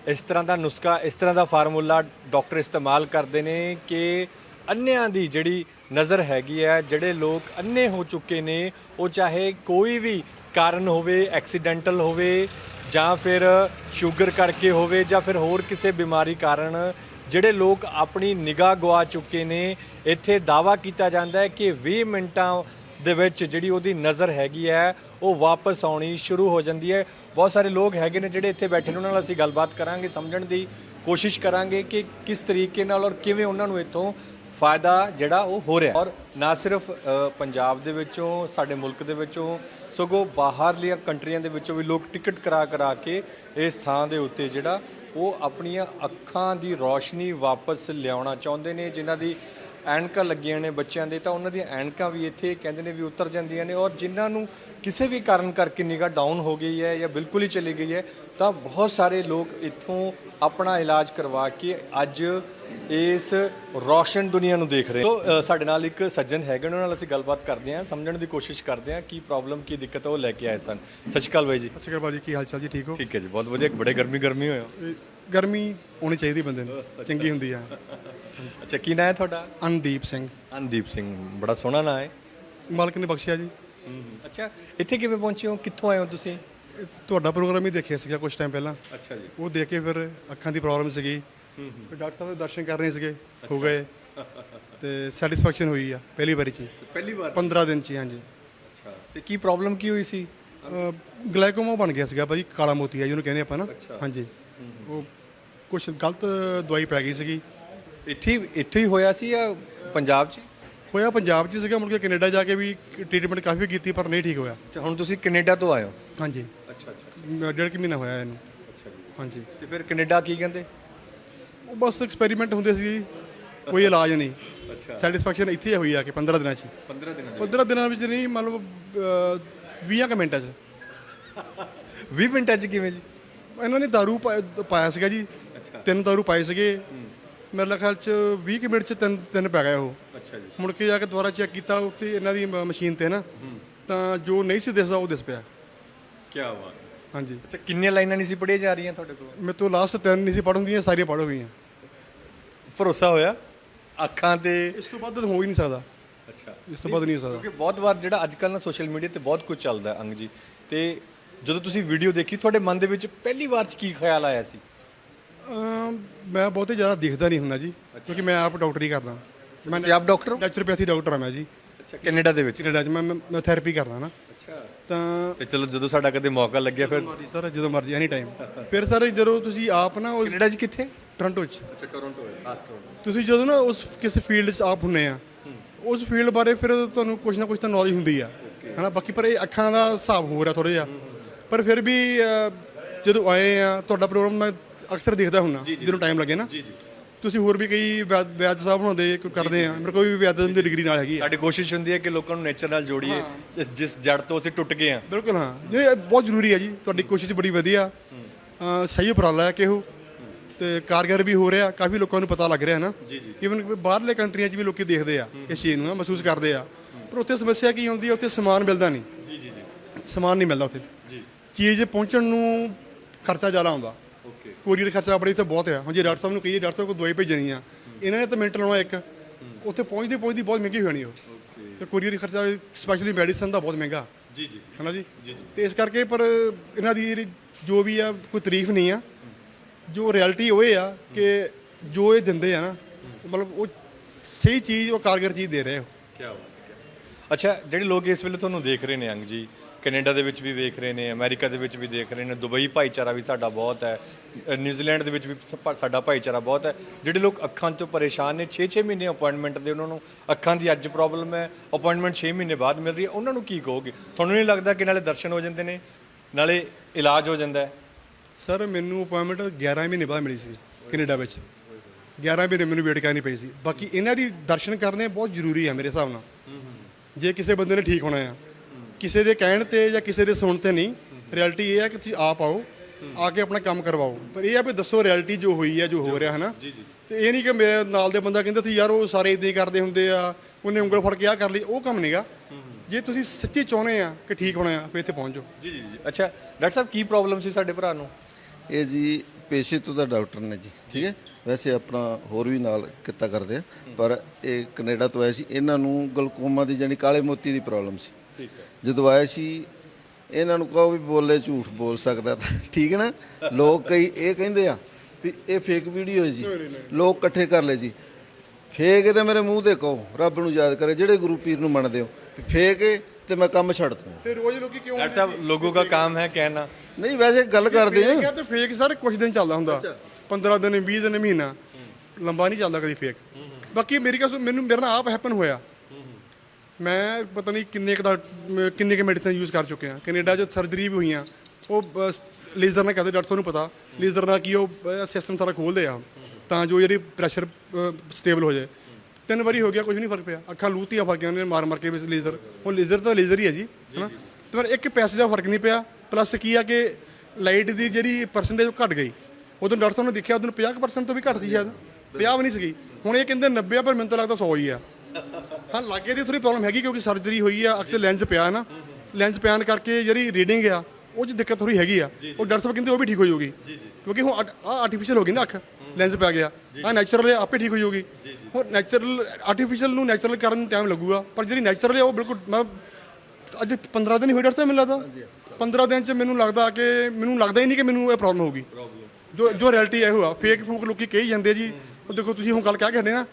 ਇਸ ਤਰ੍ਹਾਂ ਦਾ ਨੁਸਖਾ, ਇਸ ਤਰ੍ਹਾਂ ਦਾ ਫਾਰਮੂਲਾ ਡਾਕਟਰ ਇਸਤੇਮਾਲ ਕਰਦੇ ਨੇ ਕਿ ਅੰਨਿਆਂ ਦੀ ਜਿਹੜੀ ਨਜ਼ਰ ਹੈਗੀ ਹੈ, ਜਿਹੜੇ ਲੋਕ ਅੰਨੇ ਹੋ ਚੁੱਕੇ ਨੇ, ਉਹ ਚਾਹੇ ਕੋਈ ਵੀ ਕਾਰਨ ਹੋਵੇ, ਐਕਸੀਡੈਂਟਲ ਹੋਵੇ, ਜਾਂ ਫਿਰ ਸ਼ੂਗਰ ਕਰਕੇ ਹੋਵੇ, ਜਾਂ ਫਿਰ ਹੋਰ ਕਿਸੇ ਬਿਮਾਰੀ ਕਾਰਨ, ਜਿਹੜੇ ਲੋਕ ਆਪਣੀ ਨਿਗਾਹ ਗਵਾ ਚੁੱਕੇ ਨੇ, ਇੱਥੇ ਦਾਵਾ ਕੀਤਾ ਜਾਂਦਾ ਹੈ ਕਿ 20 ਮਿੰਟਾਂ ਦੇ ਵਿੱਚ ਜਿਹੜੀ ਉਹਦੀ ਨਜ਼ਰ ਹੈਗੀ ਹੈ, ਉਹ ਵਾਪਸ ਆਉਣੀ ਸ਼ੁਰੂ ਹੋ ਜਾਂਦੀ ਹੈ। ਬਹੁਤ ਸਾਰੇ ਲੋਕ ਹੈਗੇ ਨੇ ਜਿਹੜੇ ਇੱਥੇ ਬੈਠੇ ਨੇ, ਉਹਨਾਂ ਨਾਲ ਅਸੀਂ ਗੱਲਬਾਤ ਕਰਾਂਗੇ, ਸਮਝਣ ਦੀ ਕੋਸ਼ਿਸ਼ ਕਰਾਂਗੇ ਕਿ ਕਿਸ ਤਰੀਕੇ ਨਾਲ ਔਰ ਕਿਵੇਂ ਉਹਨਾਂ ਨੂੰ ਇੱਥੋਂ ਫਾਇਦਾ ਜਿਹੜਾ ਉਹ ਹੋ ਰਿਹਾ। ਔਰ ਨਾ ਸਿਰਫ ਪੰਜਾਬ ਦੇ ਵਿੱਚੋਂ, ਸਾਡੇ ਮੁਲਕ ਦੇ ਵਿੱਚੋਂ, ਸਗੋਂ ਬਾਹਰਲੀਆਂ ਕੰਟਰੀਆਂ ਦੇ ਵਿੱਚੋਂ ਵੀ ਲੋਕ ਟਿਕਟ ਕਰਾ ਕਰਾ ਕੇ ਇਸ ਥਾਂ ਦੇ ਉੱਤੇ ਜਿਹੜਾ ਉਹ ਆਪਣੀਆਂ ਅੱਖਾਂ ਦੀ ਰੌਸ਼ਨੀ ਵਾਪਸ ਲਿਆਉਣਾ ਚਾਹੁੰਦੇ ਨੇ। ਜਿਨ੍ਹਾਂ ਦੀ ਐਨਕਾਂ ਲੱਗੀਆਂ ਨੇ ਬੱਚਿਆਂ ਦੇ, ਤਾਂ ਉਹਨਾਂ ਦੀਆਂ ਐਨਕਾਂ ਵੀ ਇੱਥੇ ਕਹਿੰਦੇ ਨੇ ਵੀ ਉਤਰ ਜਾਂਦੀਆਂ ਨੇ। ਔਰ ਜਿਨ੍ਹਾਂ ਨੂੰ ਕਿਸੇ ਵੀ ਕਾਰਨ ਕਰਕੇ ਨਿਗਾਹ ਡਾਊਨ ਹੋ ਗਈ ਹੈ ਜਾਂ ਬਿਲਕੁਲ ਹੀ ਚਲੀ ਗਈ ਹੈ, ਤਾਂ ਬਹੁਤ ਸਾਰੇ ਲੋਕ ਇੱਥੋਂ ਆਪਣਾ ਇਲਾਜ ਕਰਵਾ ਕੇ ਅੱਜ ਇਸ ਰੋਸ਼ਨ ਦੁਨੀਆ ਨੂੰ ਦੇਖ ਰਹੇ ਅ, ਸਾਡੇ ਨਾਲ ਇੱਕ ਸੱਜਣ ਹੈਗੇ ਨੇ, ਉਹਨਾਂ ਨਾਲ ਅਸੀਂ ਗੱਲਬਾਤ ਕਰਦੇ ਹਾਂ ਸਮਝਣ ਦੀ ਕੋਸ਼ਿਸ਼ ਕਰਦੇ ਹਾਂ ਕੀ ਪ੍ਰੋਬਲਮ ਕੀ ਦਿੱਕਤ ਹੈ ਉਹ ਲੈ ਕੇ ਆਏ ਸਨ। ਸਤਿ ਸ਼੍ਰੀ ਅਕਾਲ ਬਾਈ ਜੀ। ਸਤਿ ਸ਼੍ਰੀ ਅਕਾਲ ਬਾਜੀ ਕੀ ਹਾਲ ਚਾਲ ਜੀ? ਠੀਕ ਹੋ? ਠੀਕ ਹੈ ਜੀ ਬਹੁਤ ਵਧੀਆ ਬੜੇ ਗਰਮੀ ਗਰਮੀ ਹੋਇਆ ਗਰਮੀ ਹੋਣੀ ਚਾਹੀਦੀ ਬੰਦੇ ਨੂੰ ਚੰਗੀ ਹੁੰਦੀ ਆ। ਅੱਛਾ ਕੀ ਨਾਂ ਹੈ ਤੁਹਾਡਾ? ਅਨਦੀਪ ਸਿੰਘ। ਅਨਦੀਪ ਸਿੰਘ ਬੜਾ ਸੋਹਣਾ ਨਾਂ ਹੈ। ਮਾਲਕ ਨੇ ਬਖਸ਼ਿਆ ਜੀ। ਅੱਛਾ ਇੱਥੇ ਕਿਵੇਂ ਪਹੁੰਚੇ ਹੋ? ਕਿੱਥੋਂ ਆਏ ਹੋ ਤੁਸੀਂ? ਤੁਹਾਡਾ ਪ੍ਰੋਗਰਾਮ ਹੀ ਦੇਖਿਆ ਸੀਗਾ ਕੁਝ ਟਾਈਮ ਪਹਿਲਾਂ। ਅੱਛਾ ਜੀ। ਉਹ ਦੇਖ ਕੇ ਫਿਰ ਅੱਖਾਂ ਦੀ ਪ੍ਰੋਬਲਮ ਸੀਗੀ। ਫਿਰ ਡਾਕਟਰ ਸਾਹਿਬ ਦੇ ਦਰਸ਼ਨ ਕਰਨੇ ਸੀਗੇ ਹੋ ਗਏ। ਤੇ ਸੈਟੀਸਫੈਕਸ਼ਨ ਹੋਈ ਆ ਪਹਿਲੀ ਵਾਰੀ ਚ ਹੀ। ਪਹਿਲੀ ਵਾਰ 15 ਦਿਨ ਚ ਹੀ, ਹਾਂਜੀ। ਅੱਛਾ ਤੇ ਕੀ ਪ੍ਰੋਬਲਮ ਕੀ ਹੋਈ ਸੀ? ਗਲਾਈਕੋਮਾ ਬਣ ਗਿਆ ਸੀਗਾ ਭਾਜੀ ਕਾਲਾ ਮੋਤੀ ਆ ਜਿਹਨੂੰ ਕਹਿੰਦੇ ਆਪਾਂ ਨਾ। ਹਾਂਜੀ। ਉਹ ਕੁਝ ਗਲਤ ਦਵਾਈ ਪੈ ਗਈ ਸੀਗੀ। ਇੱਥੇ ਹੀ- ਇੱਥੇ ਹੀ ਹੋਇਆ ਸੀ ਜਾਂ ਪੰਜਾਬ 'ਚ ਹੋਇਆ ਪੰਜਾਬ 'ਚ ਸੀਗਾ ਮੁੜ ਕੇ ਕੈਨੇਡਾ ਜਾ ਕੇ ਵੀ ਟ੍ਰੀਟਮੈਂਟ ਕਾਫੀ ਕੀਤੀ ਪਰ ਨਹੀਂ ਠੀਕ ਹੋਇਆ। ਅੱਛਾ ਹੁਣ ਤੁਸੀਂ ਕੈਨੇਡਾ ਤੋਂ ਆਏ ਹੋ? ਹਾਂਜੀ। ਅੱਛਾ ਅੱਛਾ। ਮ- ਡੇਢ ਕੁ ਮਹੀਨਾ ਹੋਇਆ ਇਹਨੂੰ। ਅੱਛਾ ਜੀ। ਹਾਂਜੀ। ਤੇ ਫਿਰ ਕੈਨੇਡਾ ਕੀ ਕਹਿੰਦੇ? ਉਹ ਬਸ ਐਕਸਪੈਰੀਮੈਂਟ ਹੁੰਦੇ ਸੀ ਕੋਈ ਇਲਾਜ ਨਹੀਂ। ਅੱਛਾ। ਸੈਟੀਸਫੈਕਸ਼ਨ ਇੱਥੇ ਹੀ ਹੋਈ ਆ ਕਿ 15 ਦਿਨਾਂ 'ਚ 15 ਦਿਨਾਂ 15 ਦਿਨਾਂ ਵਿੱਚ ਨਹੀਂ ਮਤਲਬ 20 ਮਿੰਟਾਂ 'ਚ। 20 ਮਿੰਟਾਂ ਚ ਕਿਵੇਂ ਜੀ? ਇਹਨਾਂ ਨੇ ਦਾਰੂ ਪਾਇਆ ਸੀਗਾ ਜੀ। ਤਿੰਨ ਦਾਰੂ ਪਾਏ ਸੀਗੇ। ਮੇਰੇ ਖਿਆਲ ਚ 20 ਕੁ ਮਿੰਟ ਚ ਤਿੰਨ ਤਿੰਨ ਪੈ ਗਏ ਉਹ। ਅੱਛਾ ਜੀ। ਮੁੜ ਕੇ ਜਾ ਕੇ ਦੁਬਾਰਾ ਚੈੱਕ ਕੀਤਾ ਉੱਤੇ ਇਹਨਾਂ ਦੀ ਮਸ਼ੀਨ ਤੇ ਨਾ। ਤਾਂ ਜੋ ਨਹੀਂ ਸੀ ਦਿਸਦਾ ਉਹ ਦਿਸ ਪਿਆ। ਕੀ ਬਾਤ। ਹਾਂਜੀ। ਅੱਛਾ ਕਿੰਨੀਆਂ ਲਾਈਨਾਂ ਨਹੀਂ ਸੀ ਪੜ੍ਹੀਆਂ ਜਾ ਰਹੀਆਂ ਤੁਹਾਡੇ ਕੋਲ? ਮੇਰੇ ਤੋਂ ਲਾਸਟ ਤਿੰਨ ਨਹੀਂ ਸੀ ਪੜ੍ਹ ਹੁੰਦੀਆਂ ਸਾਰੀਆਂ ਪੜ੍ਹ ਹੋ ਗਈਆਂ। ਭਰੋਸਾ ਹੋਇਆ? ਅੱਖਾਂ ਤੇ ਇਸ ਤੋਂ ਵੱਧ ਹੋ ਹੀ ਨਹੀਂ ਸਕਦਾ। ਅੱਛਾ। ਇਸ ਤੋਂ ਵੱਧ ਨਹੀਂ ਹੋ ਸਕਦਾ। ਕਿਉਂਕਿ ਬਹੁਤ ਵਾਰ ਜਿਹੜਾ ਅੱਜ ਕੱਲ੍ਹ ਨਾ ਸੋਸ਼ਲ ਮੀਡੀਆ ਤੇ ਬਹੁਤ ਕੁਝ ਚੱਲਦਾ ਹੈ, ਅੰਗ ਜੀ। ਤੇ ਜਦੋਂ ਤੁਸੀਂ ਵੀਡੀਓ ਦੇਖੀ ਤੁਹਾਡੇ ਮਨ ਦੇ ਵਿੱਚ ਪਹਿਲੀ ਵਾਰ 'ਚ ਕੀ ਖਿਆਲ ਆਇਆ ਸੀ? ਅਮ ਮੈਂ ਬਹੁਤੇ ਜ਼ਿਆਦਾ ਦਿਖਦਾ ਨਹੀਂ ਹੁੰਦਾ ਜੀ ਕਿਉਂਕਿ ਮੈਂ ਆਪ ਡਾਕਟਰੀ ਕਰਦਾ। ਮੈਂ ਤੁਸੀਂ ਆਪ ਡਾਕਟਰ ਹੋ? ਨੈਚੁਰੋਪੈਥੀ ਡਾਕਟਰ ਹਾਂ ਮੈਂ ਜੀ। ਅੱਛਾ ਕੈਨੇਡਾ ਦੇ ਵਿੱਚ? ਕੈਨੇਡਾ 'ਚ ਮੈਂ ਮੈਂ ਥੈਰੇਪੀ ਕਰਦਾ ਨਾ। ਤਾਂ ਤੇ ਚਲੋ ਜਦੋਂ ਸਾਡਾ ਕਦੇ ਮੌਕਾ ਲੱਗਿਆ ਫਿਰ ਮਰਜ਼ੀ ਸਰ ਜਦੋਂ ਮਰਜ਼ੀ ਐਨੀ ਟਾਈਮ ਫਿਰ ਸਰ ਜਦੋਂ ਤੁਸੀਂ ਆਪ ਨਾ ਉਸ ਕੈਨੇਡਾ 'ਚ ਕਿੱਥੇ? ਟੋਰਾਂਟੋ 'ਚ। ਅੱਛਾ ਟੋਰਾਂਟੋ ਤੁਸੀਂ ਜਦੋਂ ਨਾ ਉਸ ਕਿਸੇ ਫੀਲਡ 'ਚ ਆਪ ਹੁੰਨੇ ਆ ਉਸ ਫੀਲਡ ਬਾਰੇ ਫਿਰ ਤੁਹਾਨੂੰ ਕੁਝ ਨਾ ਕੁਝ ਤਾਂ ਨੌਲੇਜ ਹੁੰਦੀ ਆ। ਹਨਾ ਬਾਕੀ ਪਰ ਇਹ ਅੱਖਾਂ ਦਾ ਹਿਸਾਬ ਹੋ ਰਿਹਾ ਥੋੜਾ ਜਿਹਾ। ਪਰ ਫਿਰ ਵੀ ਅਹ, ਜਦੋਂ ਆਏ ਆ ਤੁਹਾਡਾ ਪ੍ਰੋਗਰਾਮ ਮੈਂ ਅਕਸਰ ਦੇਖਦਾ ਹੁੰਨਾ ਜਦੋਂ ਟਾਈਮ ਲੱਗੇ ਨਾ। ਜੀ ਜੀ। ਤੁਸੀਂ ਹੋਰ ਵੀ ਕਈ ਵੈਦ ਵੈਦ ਸਾਹਿਬ ਬਣਾਉਂਦੇ ਕੋਈ ਕਰਦੇ ਆ। ਮੇਰੇ ਕੋਲ ਵੀ ਵੈਦਨ ਦੀ ਡਿਗਰੀ ਨਾਲ ਹੈਗੀ ਆ। ਸਾਡੀ ਕੋਸ਼ਿਸ਼ ਹੁੰਦੀ ਹੈ ਕਿ ਲੋਕਾਂ ਨੂੰ ਨੇਚਰ ਨਾਲ ਜੋੜੀਏ ਜਿਸ ਜਿਸ ਜੜ ਤੋਂ ਅਸੀਂ ਟੁੱਟ ਗਏ ਹਾਂ। ਬਿਲਕੁਲ ਹਾਂ। ਇਹ ਬਹੁਤ ਜ਼ਰੂਰੀ ਹੈ ਜੀ। ਤੁਹਾਡੀ ਕੋਸ਼ਿਸ਼ ਬੜੀ ਵਧੀਆ। ਸਹੀ ਉਪਰਾਲਾ ਹੈ ਕਿ ਉਹ ਤੇ ਕਾਰਗਰ ਵੀ ਹੋ ਰਿਹਾ। ਕਾਫੀ ਲੋਕਾਂ ਨੂੰ ਪਤਾ ਲੱਗ ਰਿਹਾ ਨਾ। ਜੀ, ਜੀ। ਈਵਨ ਬਾਹਰਲੇ ਕੰਟਰੀਆਂ 'ਚ ਵੀ ਲੋਕੀ ਦੇਖਦੇ ਆ ਇਸ ਚੀਜ਼ ਨੂੰ ਨਾ, ਮਹਿਸੂਸ ਕਰਦੇ ਆ। ਪਰ ਉੱਥੇ ਸਮੱਸਿਆ ਕੀ ਹੁੰਦੀ ਹੈ? ਉੱਥੇ ਸਮਾਨ ਮਿਲਦਾ ਨਹੀਂ। ਜੀ ਜੀ ਜੀ। ਸਮਾਨ ਨਹੀਂ ਮਿਲਦਾ ਉੱਥੇ। ਜੀ। ਚੀਜ਼ ਪਹੁੰਚਣ ਨੂੰ ਖਰਚਾ ਜ਼ਿਆਦਾ ਆਉਂਦਾ ਕੋਰੀਅਰ ਖਰਚਾ ਆਪਣੇ ਇੱਥੇ ਬਹੁਤ ਆ। ਹੁਣ ਜੇ ਡਾਕਟਰ ਸਾਹਿਬ ਨੂੰ ਕਹੀਏ ਡਾਕਟਰ ਸਾਹਿਬ ਕੋਲ ਦਵਾਈ ਭੇਜਣੀ ਆ। ਇਹਨਾਂ ਨੇ ਤਾਂ ਮਿੰਟ ਲਾਉਣਾ ਇੱਕ। ਉੱਥੇ ਪਹੁੰਚਦੀ ਪਹੁੰਚਦੀ ਬਹੁਤ ਮਹਿੰਗੀ ਹੋ ਜਾਣੀ ਉਹ ਤੇ ਕੋਰੀਅਰ ਖਰਚਾ ਸਪੈਸ਼ਲੀ ਮੈਡੀਸਨ ਦਾ ਬਹੁਤ ਮਹਿੰਗਾ। ਜੀ ਜੀ। ਹੈ ਨਾ ਜੀ ਤੇ ਇਸ ਕਰਕੇ ਪਰ ਇਹਨਾਂ ਦੀ ਜਿਹੜੀ ਜੋ ਵੀ ਆ ਕੋਈ ਤਾਰੀਫ ਨਹੀਂ ਆ। ਜੋ ਰਿਐਲਿਟੀ ਉਹ ਆ ਕਿ ਜੋ ਇਹ ਦਿੰਦੇ ਆ ਨਾ ਮਤਲਬ ਉਹ ਸਹੀ ਚੀਜ਼ ਉਹ ਕਾਰਗਰ ਚੀਜ਼ ਦੇ ਰਹੇ ਹੋ ਕੀ ਬਾਤ ਹੈ। ਅੱਛਾ ਜਿਹੜੇ ਲੋਕ ਇਸ ਵੇਲੇ ਤੁਹਾਨੂੰ ਦੇਖ ਰਹੇ ਨੇ ਅੰਗ ਜੀ ਕੈਨੇਡਾ ਦੇ ਵਿੱਚ ਵੀ ਵੇਖ ਰਹੇ ਨੇ ਅਮਰੀਕਾ ਦੇ ਵਿੱਚ ਵੀ ਦੇਖ ਰਹੇ ਨੇ ਦੁਬਈ ਭਾਈਚਾਰਾ ਵੀ ਸਾਡਾ ਬਹੁਤ ਹੈ ਨਿਊਜ਼ੀਲੈਂਡ ਦੇ ਵਿੱਚ ਵੀ ਸਾਡਾ ਭਾਈਚਾਰਾ ਬਹੁਤ ਹੈ। ਜਿਹੜੇ ਲੋਕ ਅੱਖਾਂ ਤੋਂ ਪਰੇਸ਼ਾਨ ਨੇ 6-6 ਮਹੀਨੇ ਅਪਾਇੰਟਮੈਂਟ ਦੇ ਉਹਨਾਂ ਨੂੰ ਅੱਖਾਂ ਦੀ ਅੱਜ ਪ੍ਰੋਬਲਮ ਹੈ ਅਪਾਇੰਟਮੈਂਟ 6 ਮਹੀਨੇ ਬਾਅਦ ਮਿਲ ਰਹੀ ਹੈ ਉਹਨਾਂ ਨੂੰ ਕੀ ਕਹੋਗੇ? ਤੁਹਾਨੂੰ ਨਹੀਂ ਲੱਗਦਾ ਕਿ ਨਾਲੇ ਦਰਸ਼ਨ ਹੋ ਜਾਂਦੇ ਨੇ ਨਾਲੇ ਇਲਾਜ ਹੋ ਜਾਂਦਾ ਹੈ? ਸਰ ਮੈਨੂੰ ਅਪਾਇੰਟਮੈਂਟ 11 ਮਹੀਨੇ ਬਾਅਦ ਮਿਲੀ ਸੀ ਕੈਨੇਡਾ ਵਿੱਚ। 11 ਮਹੀਨੇ ਮੈਨੂੰ ਵੇਟ ਕਰਨੀ ਪਈ ਸੀ। ਬਾਕੀ ਇਹਨਾਂ ਦੀ ਦਰਸ਼ਨ ਕਰਨੇ ਬਹੁਤ ਜ਼ਰੂਰੀ ਹੈ ਮੇਰੇ ਹਿਸਾਬ ਨਾਲ। ਜੇ ਕਿਸੇ ਬੰਦੇ ਨੇ ਠੀਕ ਹੋਣਾ ਆ। ਕਿਸੇ ਦੇ ਕਹਿਣ ਤੇ ਜਾਂ ਕਿਸੇ ਦੇ ਸੁਣ ਤੇ ਨਹੀਂ। ਰਿਐਲਿਟੀ ਇਹ ਹੈ ਕਿ ਤੁਸੀਂ ਆਪ ਆਓ ਆ ਕੇ ਆਪਣਾ ਕੰਮ ਕਰਵਾਓ। ਪਰ ਇਹ ਆ ਵੀ ਦੱਸੋ ਰਿਐਲਿਟੀ ਜੋ ਹੋਈ ਹੈ ਜੋ ਹੋ ਰਿਹਾ ਹੈ ਨਾ ਤੇ ਇਹ ਨਹੀਂ ਕਿ ਮੇਰੇ ਨਾਲ ਦੇ ਬੰਦਾ ਕਹਿੰਦਾ ਸੀ ਯਾਰ ਉਹ ਸਾਰੇ ਇਦਾਂ ਹੀ ਕਰਦੇ ਹੁੰਦੇ ਆ ਉਹਨੇ ਉਂਗਲ ਫੜ ਕੇ ਆ ਕਰ ਲਈ। ਉਹ ਕੰਮ ਨਹੀਂਗਾ ਜੇ ਤੁਸੀਂ ਸੱਚੀ ਚਾਹੁੰਦੇ ਆ ਕਿ ਠੀਕ ਹੋਣਾ ਆ ਫਿਰ ਇੱਥੇ ਪਹੁੰਚ ਜਾਓ। ਜੀ ਜੀ ਜੀ। ਅੱਛਾ ਡਾਕਟਰ ਸਾਹਿਬ ਕੀ ਪ੍ਰੋਬਲਮ ਸੀ ਸਾਡੇ ਭਰਾ ਨੂੰ? ਇਹ ਜੀ ਪੇਸ਼ੇ ਤੋਂ ਦਾ ਡਾਕਟਰ ਨੇ ਜੀ ਠੀਕ ਹੈ? ਵੈਸੇ ਆਪਣਾ ਹੋਰ ਵੀ ਨਾਲ ਕਿੱਤਾ ਕਰਦੇ ਆ ਪਰ ਇਹ ਕੈਨੇਡਾ ਤੋਂ ਆਏ ਸੀ। ਇਹਨਾਂ ਨੂੰ ਗਲਕੋਮਾ ਦੀ ਜਾਨੀ ਕਾਲੇ ਮੋਤੀ ਦੀ ਪ੍ਰੋਬਲਮ ਸੀ। ਜਦੋਂ ਆਏ ਸੀ ਇਹਨਾਂ ਨੂੰ ਕਹੋ ਵੀ ਬੋਲੇ ਝੂਠ ਬੋਲ ਸਕਦਾ ਤਾਂ ਠੀਕ ਹੈ ਨਾ? ਲੋਕ ਕਈ ਇਹ ਕਹਿੰਦੇ ਆ ਵੀ ਇਹ ਫੇਕ ਵੀਡੀਓ ਜੀ। ਲੋਕ ਇਕੱਠੇ ਕਰ ਲਏ ਜੀ। ਫੇਕ ਤੇ ਮੇਰੇ ਮੂੰਹ ਤੇ ਕਹੋ ਰੱਬ ਨੂੰ ਯਾਦ ਕਰੇ ਜਿਹੜੇ ਗੁਰੂ ਪੀਰ ਨੂੰ ਮੰਨਦੇ ਹੋ। ਫੇਕ ਤੇ ਮੈਂ ਕੰਮ ਛੱਡ ਦੂੰ। ਤੇ ਰੋਜ਼ ਲੋਕੀ ਕਿਉਂ ਡਾਕਟਰ ਸਾਹਿਬ ਲੋਗੋ ਦਾ ਕੰਮ ਹੈ ਕਹਿਣਾ। ਨਹੀਂ ਵੈਸੇ ਗੱਲ ਕਰਦੇ ਆ। ਤੇ ਫੇਕ ਸਰ ਕੁਝ ਦਿਨ ਚੱਲਦਾ ਹੁੰਦਾ। 15 ਦਿਨ 20 ਦਿਨ ਮਹੀਨਾ। ਲੰਬਾ ਨਹੀਂ ਚੱਲਦਾ ਕਦੀ ਫੇਕ ਬਾਕੀ ਮੇਰੀ ਕਸ ਮੈਨੂੰ ਮੇਰੇ ਨਾਲ ਆਪ ਹੈਪਨ ਹੋਇਆ। ਮੈਂ ਪਤਾ ਨਹੀਂ ਕਿੰਨੇ ਕੁ ਦਾ, ਮ- ਕਿੰਨੇ ਕੁ ਮੈਡੀਸਨ ਯੂਜ਼ ਕਰ ਚੁੱਕਿਆ ਆ ਕੈਨੇਡਾ 'ਚ ਸਰਜਰੀ ਵੀ ਹੋਈਆਂ। ਉਹ ਲੇਜ਼ਰ ਨਾਲ ਕਹਿੰਦੇ ਡਾਕਟਰ ਸਾਹਿਬ ਨੂੰ ਪਤਾ। ਲੇਜ਼ਰ ਨਾਲ ਕੀ ਉਹ ਸਿਸਟਮ ਸਾਰਾ ਖੋਲਦੇ ਆ। ਤਾਂ ਜੋ ਜਿਹੜੀ ਪ੍ਰੈਸ਼ਰ ਸਟੇਬਲ ਹੋ ਜਾਏ। ਤਿੰਨ ਵਾਰੀ ਹੋ ਗਿਆ ਕੁਝ ਨਹੀਂ ਫ਼ਰਕ ਪਿਆ। ਅੱਖਾਂ ਲੂਤੀਆਂ ਫ਼ਰਕ ਨੇ, ਮਾਰ ਮਾਰ ਕੇ ਵੀ ਲੇਜ਼ਰ ਉਹ ਲੇਜ਼ਰ ਤਾਂ ਲੇਜ਼ਰ ਹੀ ਹੈ ਜੀ, ਹਨਾ? ਤੇ ਪਰ ਇੱਕ ਪੈਸੇ ਦਾ ਫ਼ਰਕ ਨਹੀਂ ਪਿਆ। ਪਲੱਸ ਕੀ ਆ ਕਿ ਲਾਈਟ ਦੀ ਜਿਹੜੀ ਪਰਸੈਂਟੇਜ ਘਟ ਗਈ। ਉਦੋਂ ਡਾਕਟਰ ਸਾਹਿਬ ਨੇ ਦੇਖਿਆ, ਉਦੋਂ 50% ਤੋਂ ਵੀ ਘੱਟ ਸੀ ਸ਼ਾਇਦ। 50 ਵੀ ਨਹੀਂ ਸੀਗੀ। ਹੁਣ ਇਹ ਕਹਿੰਦੇ 90 ਪਰ ਮੈਨੂੰ ਤਾਂ ਲੱਗਦਾ 100 ਹੀ ਆ। ਹਾਂ ਲਾਗੇ ਦੀ ਥੋੜੀ ਪ੍ਰੋਬਲਮ ਹੈਗੀ ਕਿਉਂਕਿ ਸਰਜਰੀ ਹੋਈ ਆ ਅਕਸਰ ਲੈਂਸ ਪਿਆ ਹੈ ਨਾ। ਲੈਂਸ ਪਿਆਨ ਕਰਕੇ ਜਿਹੜੀ ਰੀਡਿੰਗ ਆ ਉਹ 'ਚ ਦਿੱਕਤ ਥੋੜੀ ਹੈਗੀ ਆ। ਉਹ ਡਾਕਟਰ ਸਾਹਿਬ ਕਹਿੰਦੇ ਉਹ ਵੀ ਠੀਕ ਹੋ ਜਾਊਗੀ। ਕਿਉਂਕਿ ਹੁਣ ਆ ਆਰਟੀਫੀਸ਼ੀਅਲ ਹੋ ਗਈ ਨਾ ਅੱਖ ਲੈਂਸ ਪੈ ਗਿਆ। ਆ ਨੈਚੁਰਲ ਆਪੇ ਠੀਕ ਹੋ ਜਾਊਗੀ। ਹੁਣ ਨੈਚੁਰਲ ਆਰਟੀਫੀਸ਼ੀਅਲ ਨੂੰ ਨੈਚੁਰਲ ਕਰਨ ਨੂੰ ਟਾਈਮ ਲੱਗੂਗਾ। ਪਰ ਜਿਹੜੀ ਨੈਚੁਰਲ ਹੈ ਉਹ ਬਿਲਕੁਲ ਮੈਂ ਅੱਜ 15 ਦਿਨ ਹੀ ਹੋਏ ਡਾਕਟਰ ਸਾਹਿਬ ਮੈਨੂੰ ਲੱਗਦਾ। 15 ਦਿਨ ਚ ਮੈਨੂੰ ਲੱਗਦਾ ਕਿ ਮੈਨੂੰ ਲੱਗਦਾ ਹੀ ਨਹੀਂ ਕਿ ਮੈਨੂੰ ਇਹ ਪ੍ਰੋਬਲਮ ਹੋਊਗੀ। ਜੋ ਜੋ ਰਿਐਲਿਟੀ ਹੈ ਉਹ ਆ ਫੇਕ ਫੂਕ ਲੋਕੀ ਕਹੀ ਜਾਂਦੇ ਜੀ। ਉਹ ਦੇਖੋ ਤੁਸੀਂ ਹੁਣ ਗੱਲ ਕਹਿ ਕੇ ਹਟੇ ਨਾ।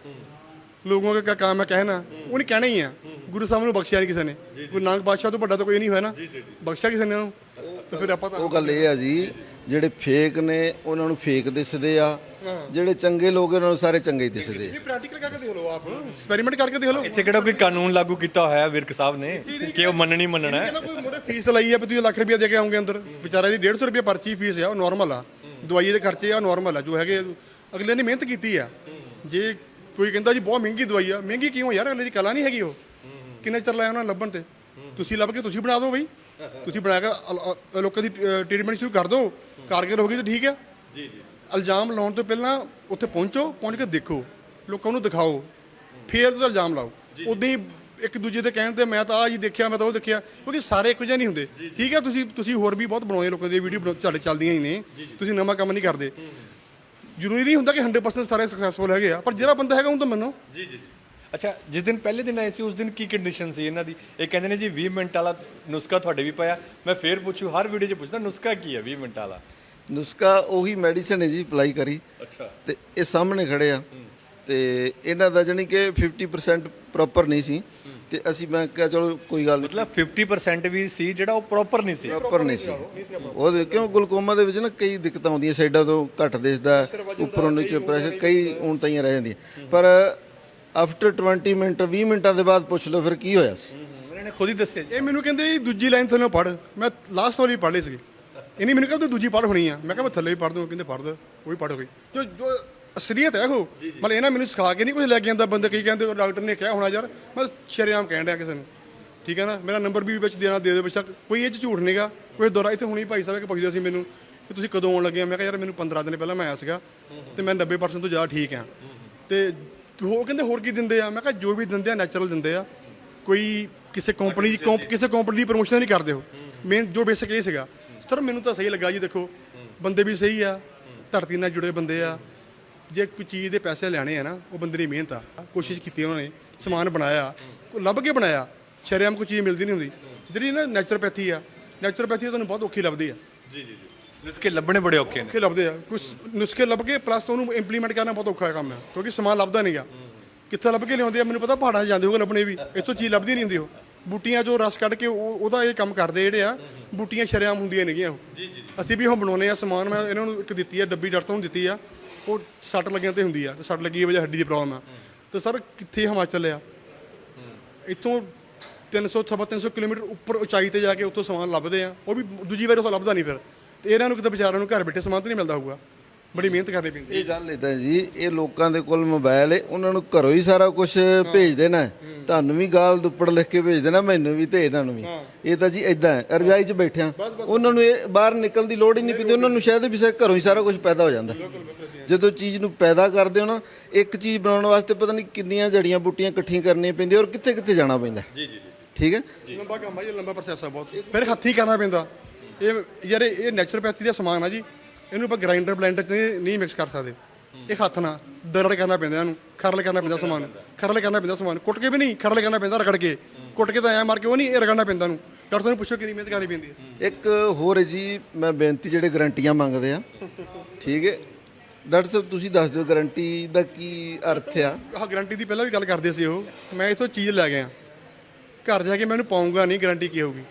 ਲੋਗੋਂ ਦਾ ਕੰਮ ਹੈ ਕਹਿਣਾ। ਉਹ ਨਹੀਂ ਕਹਿਣਾ ਹੀ ਆ ਗੁਰੂ ਸਾਹਿਬ ਨੂੰ ਬਖਸ਼ਿਆ ਨਹੀਂ ਕਿਸੇ ਨੇ। ਗੁਰੂ ਨਾਨਕ ਬਾਦਸ਼ਾਹ ਤੋਂ ਵੱਡਾ ਤਾਂ ਕੋਈ ਨਹੀਂ ਹੋਇਆ ਨਾ। ਬਖਸ਼ਿਆ ਕਿਸੇ ਨੇ ਉਹਨੂੰ? ਤੇ ਫਿਰ ਆਪਾਂ ਤਾਂ ਉਹ ਗੱਲ ਇਹ ਆ ਜੀ ਜਿਹੜੇ ਫੇਕ ਨੇ ਉਹਨਾਂ ਨੂੰ ਫੇਕ ਦਿਸਦੇ ਆ। ਜਿਹੜੇ ਚੰਗੇ ਲੋਕ ਉਹਨਾਂ ਨੂੰ ਸਾਰੇ ਚੰਗੇ ਹੀ ਦਿਸਦੇ। ਆ ਇਹ ਪ੍ਰੈਕਟੀਕਲ ਕਰਕੇ ਦੇਖ ਲਓ ਆਪ। ਐਕਸਪੈਰੀਮੈਂਟ ਕਰਕੇ ਦੇਖ ਲਓ। ਇੱਥੇ ਕਿਹੜਾ ਕੋਈ ਕਾਨੂੰਨ ਲਾਗੂ ਕੀਤਾ ਹੋਇਆ ਹੈ ਵਿਰਕ ਸਾਹਿਬ ਨੇ? ਕਿ ਉਹ ਮੰਨਣੀ ਮੰਨਣਾ ਹੈ? ਕਹਿੰਦਾ ਕੋਈ ਮੋਰੇ ਫੀਸ ਲਈ ਆ ਵੀ ਤੁਸੀਂ ਲੱਖ ਰੁਪਏ ਦੇ ਕੇ ਆਉਂਗੇ ਅੰਦਰ। ਵਿਚਾਰੇ ਦੀ 150 ਰੁਪਏ ਪਰਚੀ ਫੀਸ ਆ ਉਹ ਨਾਰਮਲ ਆ। ਦਵਾਈ ਦੇ ਖਰਚੇ ਆ ਨਾਰਮਲ ਆ। ਜੋ ਹੈਗੇ ਅਗਲੇ ਨੇ ਮਿਹਨਤ ਕੀਤੀ ਆ। ਜੇ ਕੋਈ ਕਹਿੰਦਾ ਜੀ ਬਹੁਤ ਮਹਿੰਗੀ ਦਵਾਈ ਆ। ਮਹਿੰਗੀ ਕਿਉਂ ਯਾਰ? ਅਗਲੇ ਦੀ ਕਲਾ ਨਹੀਂ ਹੈਗੀ ਉਹ। ਕਿੰਨੇ ਚਿਰ ਲਾਇਆ ਉਹਨਾਂ ਲੱਭਣ ਤੇ? ਤੁਸੀਂ ਲੱਭ ਕੇ ਤੁਸੀਂ ਬਣਾ ਦਿਓ ਬਈ। ਤੁਸੀਂ ਬਣਾ ਕੇ ਅਲ- ਅ- ਲੋਕਾਂ ਦੀ ਟ੍ਰੀਟਮੈਂਟ ਸ਼ੁਰੂ ਕਰ ਦਿਓ। ਕਾਰਗਰ ਹੋ ਗਈ ਤਾਂ ਠੀਕ ਆ। ਜੀ ਜੀ। ਇਲਜ਼ਾਮ ਲਾਉਣ ਤੋਂ ਪਹਿਲਾਂ ਉੱਥੇ ਪਹੁੰਚੋ ਪਹੁੰਚ ਕੇ ਦੇਖੋ। ਲੋਕਾਂ ਨੂੰ ਦਿਖਾਓ। ਫੇਰ ਉਹਦਾ ਇਲਜ਼ਾਮ ਲਾਓ। ਉਦਾਂ ਹੀ ਇੱਕ ਦੂਜੇ ਦੇ ਕਹਿਣ ਤੇ ਮੈਂ ਤਾਂ ਆ ਜੀ ਦੇਖਿਆ ਮੈਂ ਤਾਂ ਉਹ ਦੇਖਿਆ। ਕਿਉਂਕਿ ਸਾਰੇ ਇੱਕੋ ਜਿਹੇ ਨਹੀਂ ਹੁੰਦੇ। ਠੀਕ ਹੈ ਤੁਸੀਂ ਤੁਸੀਂ ਹੋਰ ਵੀ ਬਹੁਤ ਬਣਾਉਂਦੇ ਲੋਕਾਂ ਦੀ ਵੀਡੀਓ ਤੁਹਾਡੇ ਚੱਲਦੀਆਂ ਹੀ ਨੇ। ਤੁਸੀਂ ਨਵਾਂ ਕੰਮ ਨਹੀਂ ਕਰਦੇ। ਜ਼ਰੂਰੀ ਨਹੀਂ ਹੁੰਦਾ ਕਿ 100% ਸਾਰੇ ਸਕਸੈਸਫੁਲ ਹੈਗੇ ਆ ਪਰ ਜਿਹੜਾ ਬੰਦਾ ਹੈਗਾ ਉਹ ਤਾਂ ਮੰਨੋ। ਜੀ ਜੀ ਅੱਛਾ ਜਿਸ ਦਿਨ ਪਹਿਲੇ ਦਿਨ ਆਏ ਸੀ ਉਸ ਦਿਨ ਕੀ ਕੰਡੀਸ਼ਨ ਸੀ ਇਹਨਾਂ ਦੀ? ਇਹ ਕਹਿੰਦੇ ਨੇ ਜੀ 20 ਮਿੰਟ ਵਾਲਾ ਨੁਸਖਾ ਤੁਹਾਡੇ ਵੀ ਪਿਆ। ਮੈਂ ਫੇਰ ਪੁੱਛੂ ਹਰ ਵੀਡੀਓ 'ਚ ਪੁੱਛਦਾ ਨੁਸਖਾ ਕੀ ਹੈ 20 ਮਿੰਟ ਵਾਲਾ? ਨੁਸਖਾ ਉਹੀ ਮੈਡੀਸਨ ਹੈ ਜੀ ਅਪਲਾਈ ਕਰੀ। ਅੱਛਾ। ਤੇ ਇਹ ਸਾਹਮਣੇ ਖੜੇ ਆ। ਤੇ ਇਹਨਾਂ ਦਾ ਜਾਨੀ ਕਿ 50% ਪ੍ਰੋਪਰ ਨਹੀਂ ਸੀ। ਤੇ ਅਸੀਂ ਮੈਂ ਕਿਹਾ ਚਲੋ ਕੋਈ ਗੱਲ ਨਹੀਂ। ਮਤਲਬ 50% ਵੀ ਸੀ ਜਿਹੜਾ ਉਹ ਪ੍ਰੋਪਰ ਨਹੀਂ ਸੀ। ਪ੍ਰੋਪਰ ਨਹੀਂ ਸੀ। ਉਹ ਕਿਉਂ ਗਲੂਕੋਮਾ ਦੇ ਵਿੱਚ ਨਾ ਕਈ ਦਿੱਕਤਾਂ ਆਉਂਦੀਆਂ ਸਾਈਡਾਂ ਤੋਂ ਘੱਟ ਦਿਸਦਾ ਉੱਪਰੋਂ ਨੀਚੇ ਪ੍ਰੈਸ਼ਰ ਕਈ ਹੁਣ ਤਾਈਆਂ ਰਹਿ ਜਾਂਦੀਆਂ। ਪਰ ਆਫਟਰ 20 ਮਿੰਟ 20 ਮਿੰਟਾਂ ਦੇ ਬਾਅਦ ਪੁੱਛ ਲਓ ਫਿਰ ਕੀ ਹੋਇਆ ਸੀ। ਇਹਨਾਂ ਨੇ ਖੁਦ ਹੀ ਦੱਸਿਆ ਜੀ। ਇਹ ਮੈਨੂੰ ਕਹਿੰਦੇ ਜੀ ਦੂਜੀ ਲਾਈਨ ਥੱਲੇ ਪੜ ਮੈਂ ਲਾਸਟ ਵਾਰੀ ਪੜ ਲਈ ਸੀ ਇਹਨੇ ਮੈਨੂੰ ਕਹਿੰਦਾ ਦੂਜੀ ਪੜ ਹੋਣੀ ਆ। ਮੈਂ ਕਿਹਾ ਮੈਂ ਥੱਲੇ ਵੀ ਪੜ ਦੂੰ ਕਹਿੰਦੇ ਪੜ ਦੇ ਉਹ ਵੀ ਪੜ ਹੋ ਗਈ। ਜੋ ਜੋ ਅਸਲੀਅਤ ਹੈ ਉਹ। ਮਤਲਬ ਇਹਨਾਂ ਮੈਨੂੰ ਸਿਖਾ ਕੇ ਨਹੀਂ ਕੁਝ ਲੈ ਕੇ ਆਂਦਾ ਬੰਦੇ ਕਈ ਕਹਿੰਦੇ ਡਾਕਟਰ ਨੇ ਕਿਹਾ ਹੋਣਾ ਯਾਰ ਮੈਂ ਸ਼ਰੇਆਮ ਕਹਿਣ ਡਿਆ ਕਿਸੇ ਨੂੰ। ਠੀਕ ਹੈ ਨਾ? ਮੇਰਾ ਨੰਬਰ ਵੀ ਵਿੱਚ ਦੇਣਾ ਦੇ ਦਿਓ ਬੇਸ਼ੱਕ। ਕੋਈ ਇਹ ਚ ਝੂਠ ਨਹੀਂਗਾ ਕੋਈ ਦੁਰਾ ਇੱਥੇ ਹੁਣੀ ਭਾਈ ਸਾਹਿਬ ਕਿ ਪੁੱਛਦੇ ਸੀ ਮੈਨੂੰ ਕਿ ਤੁਸੀਂ ਕਦੋਂ ਆਉਣ ਲੱਗੇ ਆ ਮੈਂ ਕਿਹਾ ਯਾਰ ਮੈਨੂੰ 15 ਦਿਨ ਪਹਿਲਾਂ ਮੈਂ ਆਇਆ ਸੀਗਾ ਤੇ ਮੈਂ 90% ਤੋਂ ਜ਼ਿਆਦਾ ਠੀਕ ਆ ਤੇ ਉਹ ਕਹਿੰਦੇ ਹੋਰ ਕੀ ਦਿੰਦੇ ਆ? ਮੈਂ ਕਿਹਾ ਜੋ ਵੀ ਦਿੰਦੇ ਆ ਨੈਚੁਰਲ ਦਿੰਦੇ ਆ। ਕੋਈ ਕਿਸੇ ਕੰਪਨੀ ਦੀ ਕਿਸੇ ਕੰਪਨੀ ਦੀ ਪ੍ਰੋਮੋਸ਼ਨ ਨਹੀਂ ਕਰਦੇ ਹੋ ਮੇਨ ਜੋ ਬੇਸਿਕ ਇਹ ਸੀਗਾ। ਸਰ ਮੈਨੂੰ ਤਾਂ ਸਹੀ ਲੱਗਾ ਜੀ ਦੇਖੋ। ਬੰਦੇ ਵੀ ਸਹੀ ਆ। ਧਰਤੀ ਨਾਲ ਜੁੜੇ ਬੰਦੇ ਆ। ਜੇ ਕੋਈ ਚੀਜ਼ ਦੇ ਪੈਸੇ ਲੈਣੇ ਆ ਨਾ ਉਹ ਬੰਦੇ ਦੀ ਮਿਹਨਤ ਆ ਕੋਸ਼ਿਸ਼ ਕੀਤੀ ਉਹਨਾਂ ਨੇ ਸਮਾਨ ਬਣਾਇਆ ਕੋਈ ਲੱਭ ਕੇ ਬਣਾਇਆ ਸ਼ਰੇਆਮ ਕੋਈ ਚੀਜ਼ ਮਿਲਦੀ ਨਹੀਂ ਹੁੰਦੀ। ਜਿਹੜੀ ਨਾ ਨੈਚੁਰੋਪੈਥੀ ਆ ਨੈਚੁਰੋਪੈਥੀ ਤੁਹਾਨੂੰ ਬਹੁਤ ਔਖੀ ਲੱਭਦੀ ਆ। ਜੀ ਜੀ ਨੁਸਖੇ ਲੱਭਣੇ ਬੜੇ ਔਖੇ ਨੇ। ਨੁਸਖੇ ਲੱਭਦੇ ਆ। ਕੁਝ ਨੁਸਖੇ ਲੱਭ ਕੇ ਪਲੱਸ ਉਹਨੂੰ ਇੰਪਲੀਮੈਂਟ ਕਰਨਾ ਬਹੁਤ ਔਖਾ ਕੰਮ ਹੈ ਕਿਉਂਕਿ ਸਮਾਨ ਲੱਭਦਾ ਨਹੀਂਗਾ ਕਿੱਥੇ ਲੱਭ ਕੇ ਲਿਆਉਂਦੇ ਆ? ਮੈਨੂੰ ਪਤਾ ਪਹਾੜਾਂ 'ਚ ਜਾਂਦੇ ਹੋਗੇ ਲੱਭਣੇ ਵੀ ਇੱਥੋਂ ਚੀਜ਼ ਲੱਭਦੀ ਨਹੀਂ ਹੁੰਦੀ ਉਹ। ਬੂਟੀਆਂ 'ਚੋਂ ਰਸ ਕੱਢ ਕੇ ਉਹ ਉਹਦਾ ਇਹ ਕੰਮ ਕਰਦੇ ਜਿਹੜੇ ਆ ਬੂਟੀਆਂ ਸ਼ਰੇਆਮ ਹੁੰਦੀਆਂ ਨੇਗੀਆਂ ਉਹ। ਅਸੀਂ ਵੀ ਹੁਣ ਬਣਾਉਨੇ ਆ ਸਮਾਨ ਮੈਂ ਇਹਨਾਂ ਨੂੰ ਇੱਕ ਦਿੱਤੀ ਆ ਡੱਬੀ ਡਾਕਟਰ ਨੂੰ ਦਿੱਤੀ ਆ। ਉਹ ਸੱਟ ਲੱਗਿਆਂ ਤੇ ਹੁੰਦੀ ਆ ਸੱਟ ਲੱਗੀ ਵਜ੍ਹਾ ਹੱਡੀ ਦੀ ਪ੍ਰੋਬਲਮ ਆ। ਤੇ ਸਰ ਕਿੱਥੇ ਹਿਮਾਚਲ ਆ? ਇੱਥੋਂ 300 ਸਵਾ 300 ਕਿਲੋਮੀਟਰ ਉੱਪਰ ਉਚਾਈ ਤੇ ਜਾ ਕੇ ਉੱਥੋਂ ਸਮਾਨ ਲੱਭਦੇ ਆ। ਉਹ ਵੀ ਦੂਜੀ ਵਾਰ ਉੱਥੋਂ ਲੱਭਦਾ ਨਹੀਂ ਫਿਰ। ਤੇ ਇਹਨਾਂ ਨੂੰ ਕਿਤੇ ਵਿਚਾਰਿਆਂ ਨੂੰ ਘਰ ਬੈਠੇ ਸਮਾਨ ਤਾਂ ਨਹੀਂ ਮਿਲਦਾ ਹੋਊਗਾ। ਬੜੀ ਮਿਹਨਤ ਕਰਨੀ ਪੈਂਦੀ ਇਹ ਗੱਲ ਇਦਾਂ ਜੀ ਇਹ ਲੋਕਾਂ ਦੇ ਕੋਲ ਮੋਬਾਈਲ ਹੈ ਉਹਨਾਂ ਨੂੰ ਘਰੋਂ ਹੀ ਸਾਰਾ ਕੁਝ ਭੇਜ ਦੇਣਾ। ਤੁਹਾਨੂੰ ਵੀ ਗਾਲ ਦੁੱਪੜ ਲਿਖ ਕੇ ਭੇਜ ਦੇਣਾ ਮੈਨੂੰ ਵੀ ਤੇ ਇਹਨਾਂ ਨੂੰ ਵੀ। ਇਹ ਤਾਂ ਜੀ ਇਦਾਂ ਹੈ ਰਜਾਈ 'ਚ ਬੈਠਿਆਂ ਉਹਨਾਂ ਨੂੰ ਇਹ ਬਾਹਰ ਨਿਕਲਣ ਦੀ ਲੋੜ ਹੀ ਨਹੀਂ ਪੈਂਦੀ ਉਹਨਾਂ ਨੂੰ ਸ਼ਾਇਦ ਵੀ ਘਰੋਂ ਹੀ ਸਾਰਾ ਕੁਝ ਪੈਦਾ ਹੋ ਜਾਂਦਾ। ਜਦੋਂ ਚੀਜ਼ ਨੂੰ ਪੈਦਾ ਕਰਦੇ ਹੋ ਨਾ ਇੱਕ ਚੀਜ਼ ਬਣਾਉਣ ਵਾਸਤੇ ਪਤਾ ਨਹੀਂ ਕਿੰਨੀਆਂ ਜੜੀਆਂ ਬੂਟੀਆਂ ਇਕੱਠੀਆਂ ਕਰਨੀਆਂ ਪੈਂਦੀਆਂ ਔਰ ਕਿੱਥੇ ਕਿੱਥੇ ਜਾਣਾ ਪੈਂਦਾ। ਜੀ ਜੀ ਠੀਕ ਹੈ? ਲੰਬਾ ਕੰਮ ਆ ਜੀ ਲੰਬਾ ਪ੍ਰੋਸੈਸ ਆ ਬਹੁਤ। ਫਿਰ ਹੱਥੀਂ ਕਰਨਾ ਪੈਂਦਾ। ਇਹ ਯਾਰ ਇਹ ਨੈਚੁਰੋਪੈਥੀ ਦਾ ਸਮਾਨ ਆ ਜੀ ਇਹਨੂੰ ਆਪਾਂ ਗ੍ਰਾਈਂਡਰ ਬਲੈਂਡਰ 'ਚ ਨਹੀਂ- ਮਿਕਸ ਕਰ ਸਕਦੇ। ਇਹ ਹੱਥ ਨਾਲ ਦਰੜ ਕਰਨਾ ਪੈਂਦਾ ਇਹਨੂੰ ਖਰਲ ਕਰਨਾ ਪੈਂਦਾ ਸਮਾਨ। ਖਰਲ ਕਰਨਾ ਪੈਂਦਾ ਸਮਾਨ। ਕੁੱਟ ਕੇ ਵੀ ਨਹੀਂ ਖਰਲ ਕਰਨਾ ਪੈਂਦਾ ਰਗੜ ਕੇ। ਕੁੱਟ ਕੇ ਤਾਂ ਐ ਮਾਰ ਕੇ ਉਹ ਨਹੀਂ ਇਹ ਰਗੜਨਾ ਪੈਂਦਾ ਇਹਨੂੰ। ਡਾਕਟਰ ਸਾਹਿਬ ਨੂੰ ਪੁੱਛੋ ਕਿੰਨੀ ਮਿਹਨਤ ਕਰਨੀ ਪੈਂਦੀ ਹੈ। ਇੱਕ ਹੋਰ ਹੈ ਜੀ ਮੈਂ ਬੇਨਤੀ ਜਿਹੜੇ ਗਰੰਟੀਆਂ ਮੰਗਦੇ ਆ ਠੀਕ ਹੈ ਡਾਕਟਰ ਸਾਹਿਬ ਤੁਸੀਂ ਦੱਸ ਦਿਓ ਗਰੰਟੀ ਦਾ ਕੀ ਅਰਥ ਆ? ਆਹ ਗਾਰੰਟੀ ਦੀ ਪਹਿਲਾਂ ਵੀ ਗੱਲ ਕਰਦੇ ਸੀ ਉਹ। ਮੈਂ ਇਥੋਂ ਚੀਜ਼ ਲੈ ਗਿਆ। ਘਰ ਜਾ ਕੇ ਮੈਨੂੰ ਪਾਉਂਗਾ ਨਹੀਂ ਗਾਰੰਟੀ ਕੀ ਹੋਊਗੀ?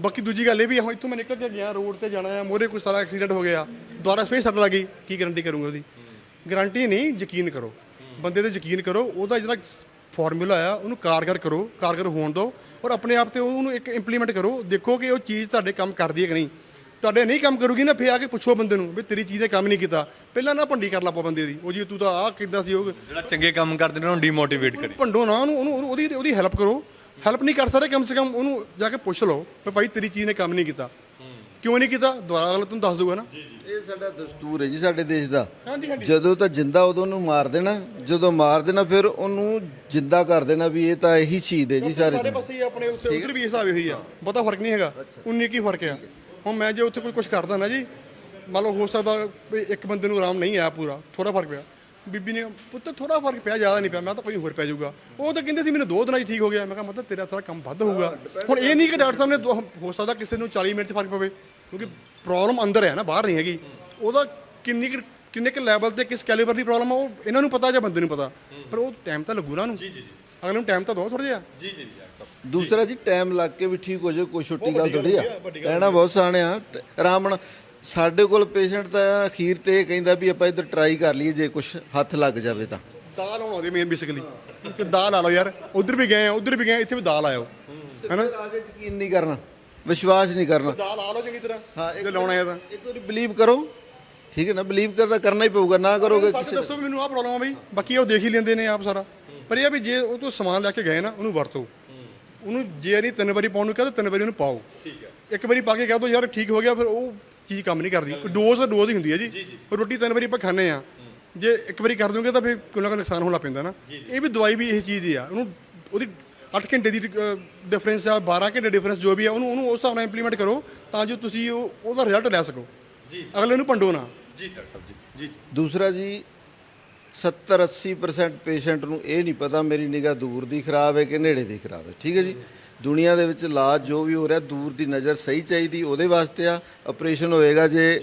ਬਾਕੀ ਦੂਜੀ ਗੱਲ ਇਹ ਵੀ ਹੁਣ ਇੱਥੋਂ ਮੈਂ ਨਿਕਲ ਕੇ ਗਿਆ, ਰੋਡ ਤੇ ਜਾਣਾ ਆ, ਮੋਰੇ ਕੋਈ ਸਾਰਾ ਐਕਸੀਡੈਂਟ ਹੋ ਗਿਆ। ਦੁਬਾਰਾ ਫੇਰ ਸੱਟ ਲੱਗੀ ਕੀ ਗਾਰੰਟੀ ਕਰੂੰਗਾ ਉਹਦੀ? ਗਾਰੰਟੀ ਨਹੀਂ, ਯਕੀਨ ਕਰੋ। ਬੰਦੇ ਤੇ ਯਕੀਨ ਕਰੋ, ਉਹਦਾ ਜਿਹੜਾ ਫਾਰਮੂਲਾ ਆ, ਉਹਨੂੰ ਕਾਰਗਰ ਕਰੋ, ਕਾਰਗਰ ਹੋਣ ਦਿਓ ਔਰ ਆਪਣੇ ਆਪ ਤੇ ਉਹਨੂੰ ਇੱਕ ਇੰਪਲੀਮੈਂਟ ਕਰੋ। ਦੇਖੋ ਕਿ ਉਹ ਚੀਜ਼ ਤੁਹਾਡੇ ਕੰਮ ਕਰਦੀ ਹੈ ਕਿ ਨਹੀਂ। ਤੁਹਾਡੇ ਨਹੀਂ ਕੰਮ ਕਰੂਗੀ ਨਾ ਫੇਰ ਆ ਕੇ ਪੁੱਛੋ ਬੰਦੇ ਨੂੰ ਵੀ ਤੇਰੀ ਚੀਜ਼ ਨੇ ਕੰਮ ਨਹੀਂ ਕੀਤਾ। ਪਹਿਲਾਂ ਨਾ ਭੰਡੀ ਕਰ ਲਾ ਪਾ ਬੰਦੇ ਦੀ। ਉਹ ਜੀ ਤੂੰ ਤਾਂ ਆਹ ਕਿੱਦਾਂ ਸੀ ਉਹ ਜਿਹੜਾ ਚੰਗੇ ਕੰਮ ਕਰਦੇ ਨੇ ਉਹਨੂੰ ਡੀਮੋਟੀਵੇਟ ਕਰੀ। ਭੰਡੋ ਨਾ ਉਹਨੂੰ ਉਹਦੀ ਉਹਦੀ ਹੈਲਪ ਕਰੋ। ਹੈਲਪ ਨਹੀਂ ਕਰ ਸਕਦੇ ਕਮ ਸੇ ਕਮ ਉਹਨੂੰ ਜਾ ਕੇ ਪੁੱਛ ਲਓ ਵੀ ਭਾਈ ਤੇਰੀ ਚੀਜ਼ ਨੇ ਕੰਮ ਨਹੀਂ ਕੀਤਾ। ਕਿਉਂ ਨਹੀਂ ਕੀਤਾ? ਦੁਬਾਰਾ ਅਗਲਾ ਤੁਹਾਨੂੰ ਦੱਸ ਦੂਗਾ ਨਾ। ਇਹ ਸਾਡਾ ਦਸਤੂਰ ਹੈ ਜੀ ਸਾਡੇ ਦੇਸ਼ ਦਾ। ਜਦੋਂ ਤਾਂ ਜਿੰਦਾ ਉਦੋਂ ਉਹਨੂੰ ਮਾਰ ਦੇਣਾ ਜਦੋਂ ਮਾਰ ਦੇਣਾ ਫਿਰ ਉਹਨੂੰ ਜਿੰਦਾ ਕਰ ਦੇਣਾ ਵੀ ਇਹ ਤਾਂ ਇਹੀ ਸ਼ਹੀਦ ਹੈ ਜੀ ਸਾਰੇ ਸਾਰੇ ਪਾਸੇ ਆਪਣੇ ਉੱਥੇ ਉਧਰ ਵੀ ਹਿਸਾਬ ਹੋਈ ਆ। ਬਹੁਤਾ ਫ਼ਰਕ ਨਹੀਂ ਹੈਗਾ। 19 ਕੀ ਫ਼ਰਕ ਆ। ਹੁਣ ਮੈਂ ਜੇ ਉੱਥੇ ਕੋਈ ਕੁਝ ਕਰਦਾ ਨਾ ਜੀ ਮੰਨ ਲਓ ਹੋ ਸਕਦਾ ਵੀ ਇੱਕ ਬੰਦੇ ਨੂੰ ਆਰਾਮ ਨਹੀਂ ਆਇਆ ਪੂਰਾ ਥੋੜਾ ਫ਼ਰਕ ਪਿਆ। ਬੀਬੀ ਨੇ ਪੁੱਤ ਥੋੜਾ ਫ਼ਰਕ ਪਿਆ ਜ਼ਿਆਦਾ ਨਹੀਂ ਪਿਆ ਮੈਂ ਤਾਂ ਕੋਈ ਹੋਰ ਪੈ ਜਾਊਗਾ। ਉਹ ਤਾਂ ਕਹਿੰਦੇ ਸੀ ਮੈਨੂੰ ਦੋ ਦਿਨਾਂ 'ਚ ਠੀਕ ਹੋ ਗਿਆ। ਮੈਂ ਕਿਹਾ ਮਤਲਬ ਤੇਰਾ ਥੋੜਾ ਕੰਮ ਵੱਧ ਹੋਊਗਾ। ਹੁਣ ਇਹ ਨਹੀਂ ਕਿ ਡਾਕਟਰ ਸਾਹਿਬ ਨੇ ਦੋ- ਹੋ ਸਕਦਾ ਕਿਸੇ ਨੂੰ 40 ਮਿੰਟ 'ਚ ਫ਼ਰਕ ਪਵੇ ਕਿਉਂਕਿ ਪ੍ਰੋਬਲਮ ਅੰਦਰ ਹੈ ਨਾ ਬਾਹਰ ਨਹੀਂ ਹੈਗੀ। ਉਹਦਾ ਕਿੰਨੀ ਕੁ- ਕਿੰਨੇ ਕੁ ਲੈਵਲ ਤੇ ਕਿਸ ਕੈਲੀਬਰ ਦੀ ਪ੍ਰੋਬਲਮ ਆ ਉਹ ਇਹਨਾਂ ਨੂੰ ਪਤਾ ਜਾਂ ਬੰਦੇ ਨੂੰ ਪਤਾ। ਪਰ ਉਹ ਟਾਈਮ ਤਾਂ ਲੱਗੂ ਨਾ ਉਹਨੂੰ। ਜੀ ਜੀ ਅਗਲੇ ਨੂੰ ਟਾਈਮ ਤਾਂ ਦੋ ਥੋੜਾ ਜਿਹਾ। ਜੀ ਜੀ। ਦੂਸਰਾ ਜੀ ਟਾਈਮ ਲੱਗ ਕੇ ਵੀ ਠੀਕ ਹੋ ਜਾਏ ਕੋਈ ਛੋਟੀ ਗੱਲ ਥੋੜੀ ਆ। ਕਹਿਣਾ ਬਹੁਤ ਸਾਣੇ ਆ। ਨਾਲ ਸਾਡੇ ਕੋਲ ਪੇਸ਼ੈਂਟ ਤਾਂ ਅਖੀਰ ਤੇ ਇਹ ਕਹਿੰਦਾ ਵੀ ਆਪਾਂ ਇੱਧਰ ਟਰਾਈ ਕਰ ਲਈਏ ਜੇ ਕੁਝ ਹੱਥ ਲੱਗ ਜਾਵੇ ਤਾਂ। ਦਾਲ ਆਉਣ ਆਉਂਦੀ ਮੇਨ ਬੇਸਿਕਲੀ ਕਿ ਦਾਲ ਆ ਲਓ ਯਾਰ ਉਧਰ ਵੀ ਗਏ ਆ ਉਧਰ ਵੀ ਗਏ ਆ, ਇੱਥੇ ਵੀ ਦਾਲ ਆਇਓ। ਹੈਨਾ? ਆਗੇ ਯਕੀਨ ਨਹੀਂ ਕਰਨਾ ਵਿਸ਼ਵਾਸ ਨਹੀਂ ਕਰਨਾ। ਦਾਲ ਆ ਲਓ ਚੰਗੀ ਤਰ੍ਹਾਂ ਹਾਂ, ਜੇ ਲਾਉਣਾ ਹੈ ਤਾਂ। ਇੱਕ ਵਾਰੀ ਬਲੀਵ ਕਰੋ। ਠੀਕ ਹੈ ਨਾ ਬਲੀਵ ਕਰਦਾ ਕਰਨਾ ਹੀ ਪਊਗਾ ਨਾ ਕਰੋਗੇ ਕਿਸੇ ਦੱਸੋ ਮੈਨੂੰ ਆਹ ਪ੍ਰੋਬਲਮ ਆ ਬਈ ਬਾਕੀ ਉਹ ਦੇਖ ਹੀ ਲੈਂਦੇ ਨੇ ਆਪ ਸਾਰਾ। ਪਰ ਇਹ ਆ ਵੀ ਜੇ ਉਹ ਤੋਂ ਸਮਾਨ ਲੈ ਕੇ ਗਏ ਨਾ ਉਹਨੂੰ ਵਰਤੋ। ਉਹਨੂੰ ਜੇ ਨਹੀਂ ਤਿੰਨ ਵਾਰੀ ਪਾਉਣ ਨੂੰ ਕਹੋ ਤਾਂ ਤਿੰਨ ਵਾਰੀ ਉਹਨੂੰ ਪਾਓ। ਠੀਕ ਹੈ। ਇੱਕ ਵਾਰੀ ਪਾ ਕੇ ਕਹਿ ਦੋ ਯਾਰ ਠੀਕ ਹੋ ਗਿਆ ਫਿਰ ਉਹ ਚੀਜ਼ ਕੰਮ ਨਹੀਂ ਕਰਦੀ। ਡੋਜ਼ ਤਾਂ ਡੋਜ਼ ਹੀ ਹੁੰਦੀ ਹੈ ਜੀ। ਰੋਟੀ ਤਿੰਨ ਵਾਰੀ ਆਪਾਂ ਖਾਂਦੇ ਆ ਜੇ ਇੱਕ ਵਾਰੀ ਕਰ ਦੋਗੇ ਤਾਂ ਫਿਰ ਕੋਈ ਨਾ ਕੋਈ ਨੁਕਸਾਨ ਹੋਣਾ ਪੈਂਦਾ ਨਾ। ਇਹ ਵੀ ਦਵਾਈ ਵੀ ਇਹ ਚੀਜ਼ ਹੀ ਆ। ਉਹਨੂੰ ਉਹਦੀ 8 ਘੰਟੇ ਦੀ ਡਿਫਰੈਂਸ ਆ 12 ਘੰਟੇ ਡਿਫਰੈਂਸ ਜੋ ਵੀ ਆ ਉਹਨੂੰ ਉਹਨੂੰ ਉਸ ਹਿਸਾਬ ਨਾਲ ਇੰਪਲੀਮੈਂਟ ਕਰੋ ਤਾਂ ਜੋ ਤੁਸੀਂ ਉਹ ਉਹਦਾ ਰਿਜ਼ਲਟ ਲੈ ਸਕੋ। ਜੀ। ਅਗਲੇ ਨੂੰ ਭੰਡੋ ਨਾ। ਜੀ ਡਾਕਟਰ ਸਾਹਿਬ ਜੀ ਜੀ। ਦੂਸਰਾ ਜੀ 70 80% ਪੇਸ਼ੈਂਟ ਨੂੰ ਇਹ ਨਹੀਂ ਪਤਾ ਮੇਰੀ ਨਿਗਾਹ ਦੂਰ ਦੀ ਖਰਾਬ ਹੈ ਕਿ ਨੇੜੇ ਦੀ ਖਰਾਬ ਹੈ। ਠੀਕ ਹੈ ਜੀ? ਦੁਨੀਆ ਦੇ ਵਿੱਚ ਇਲਾਜ ਜੋ ਵੀ ਹੋ ਰਿਹਾ, ਦੂਰ ਦੀ ਨਜ਼ਰ ਸਹੀ ਚਾਹੀਦੀ, ਉਹਦੇ ਵਾਸਤੇ ਆ। ਆਪਰੇਸ਼ਨ ਹੋਏਗਾ ਜੇ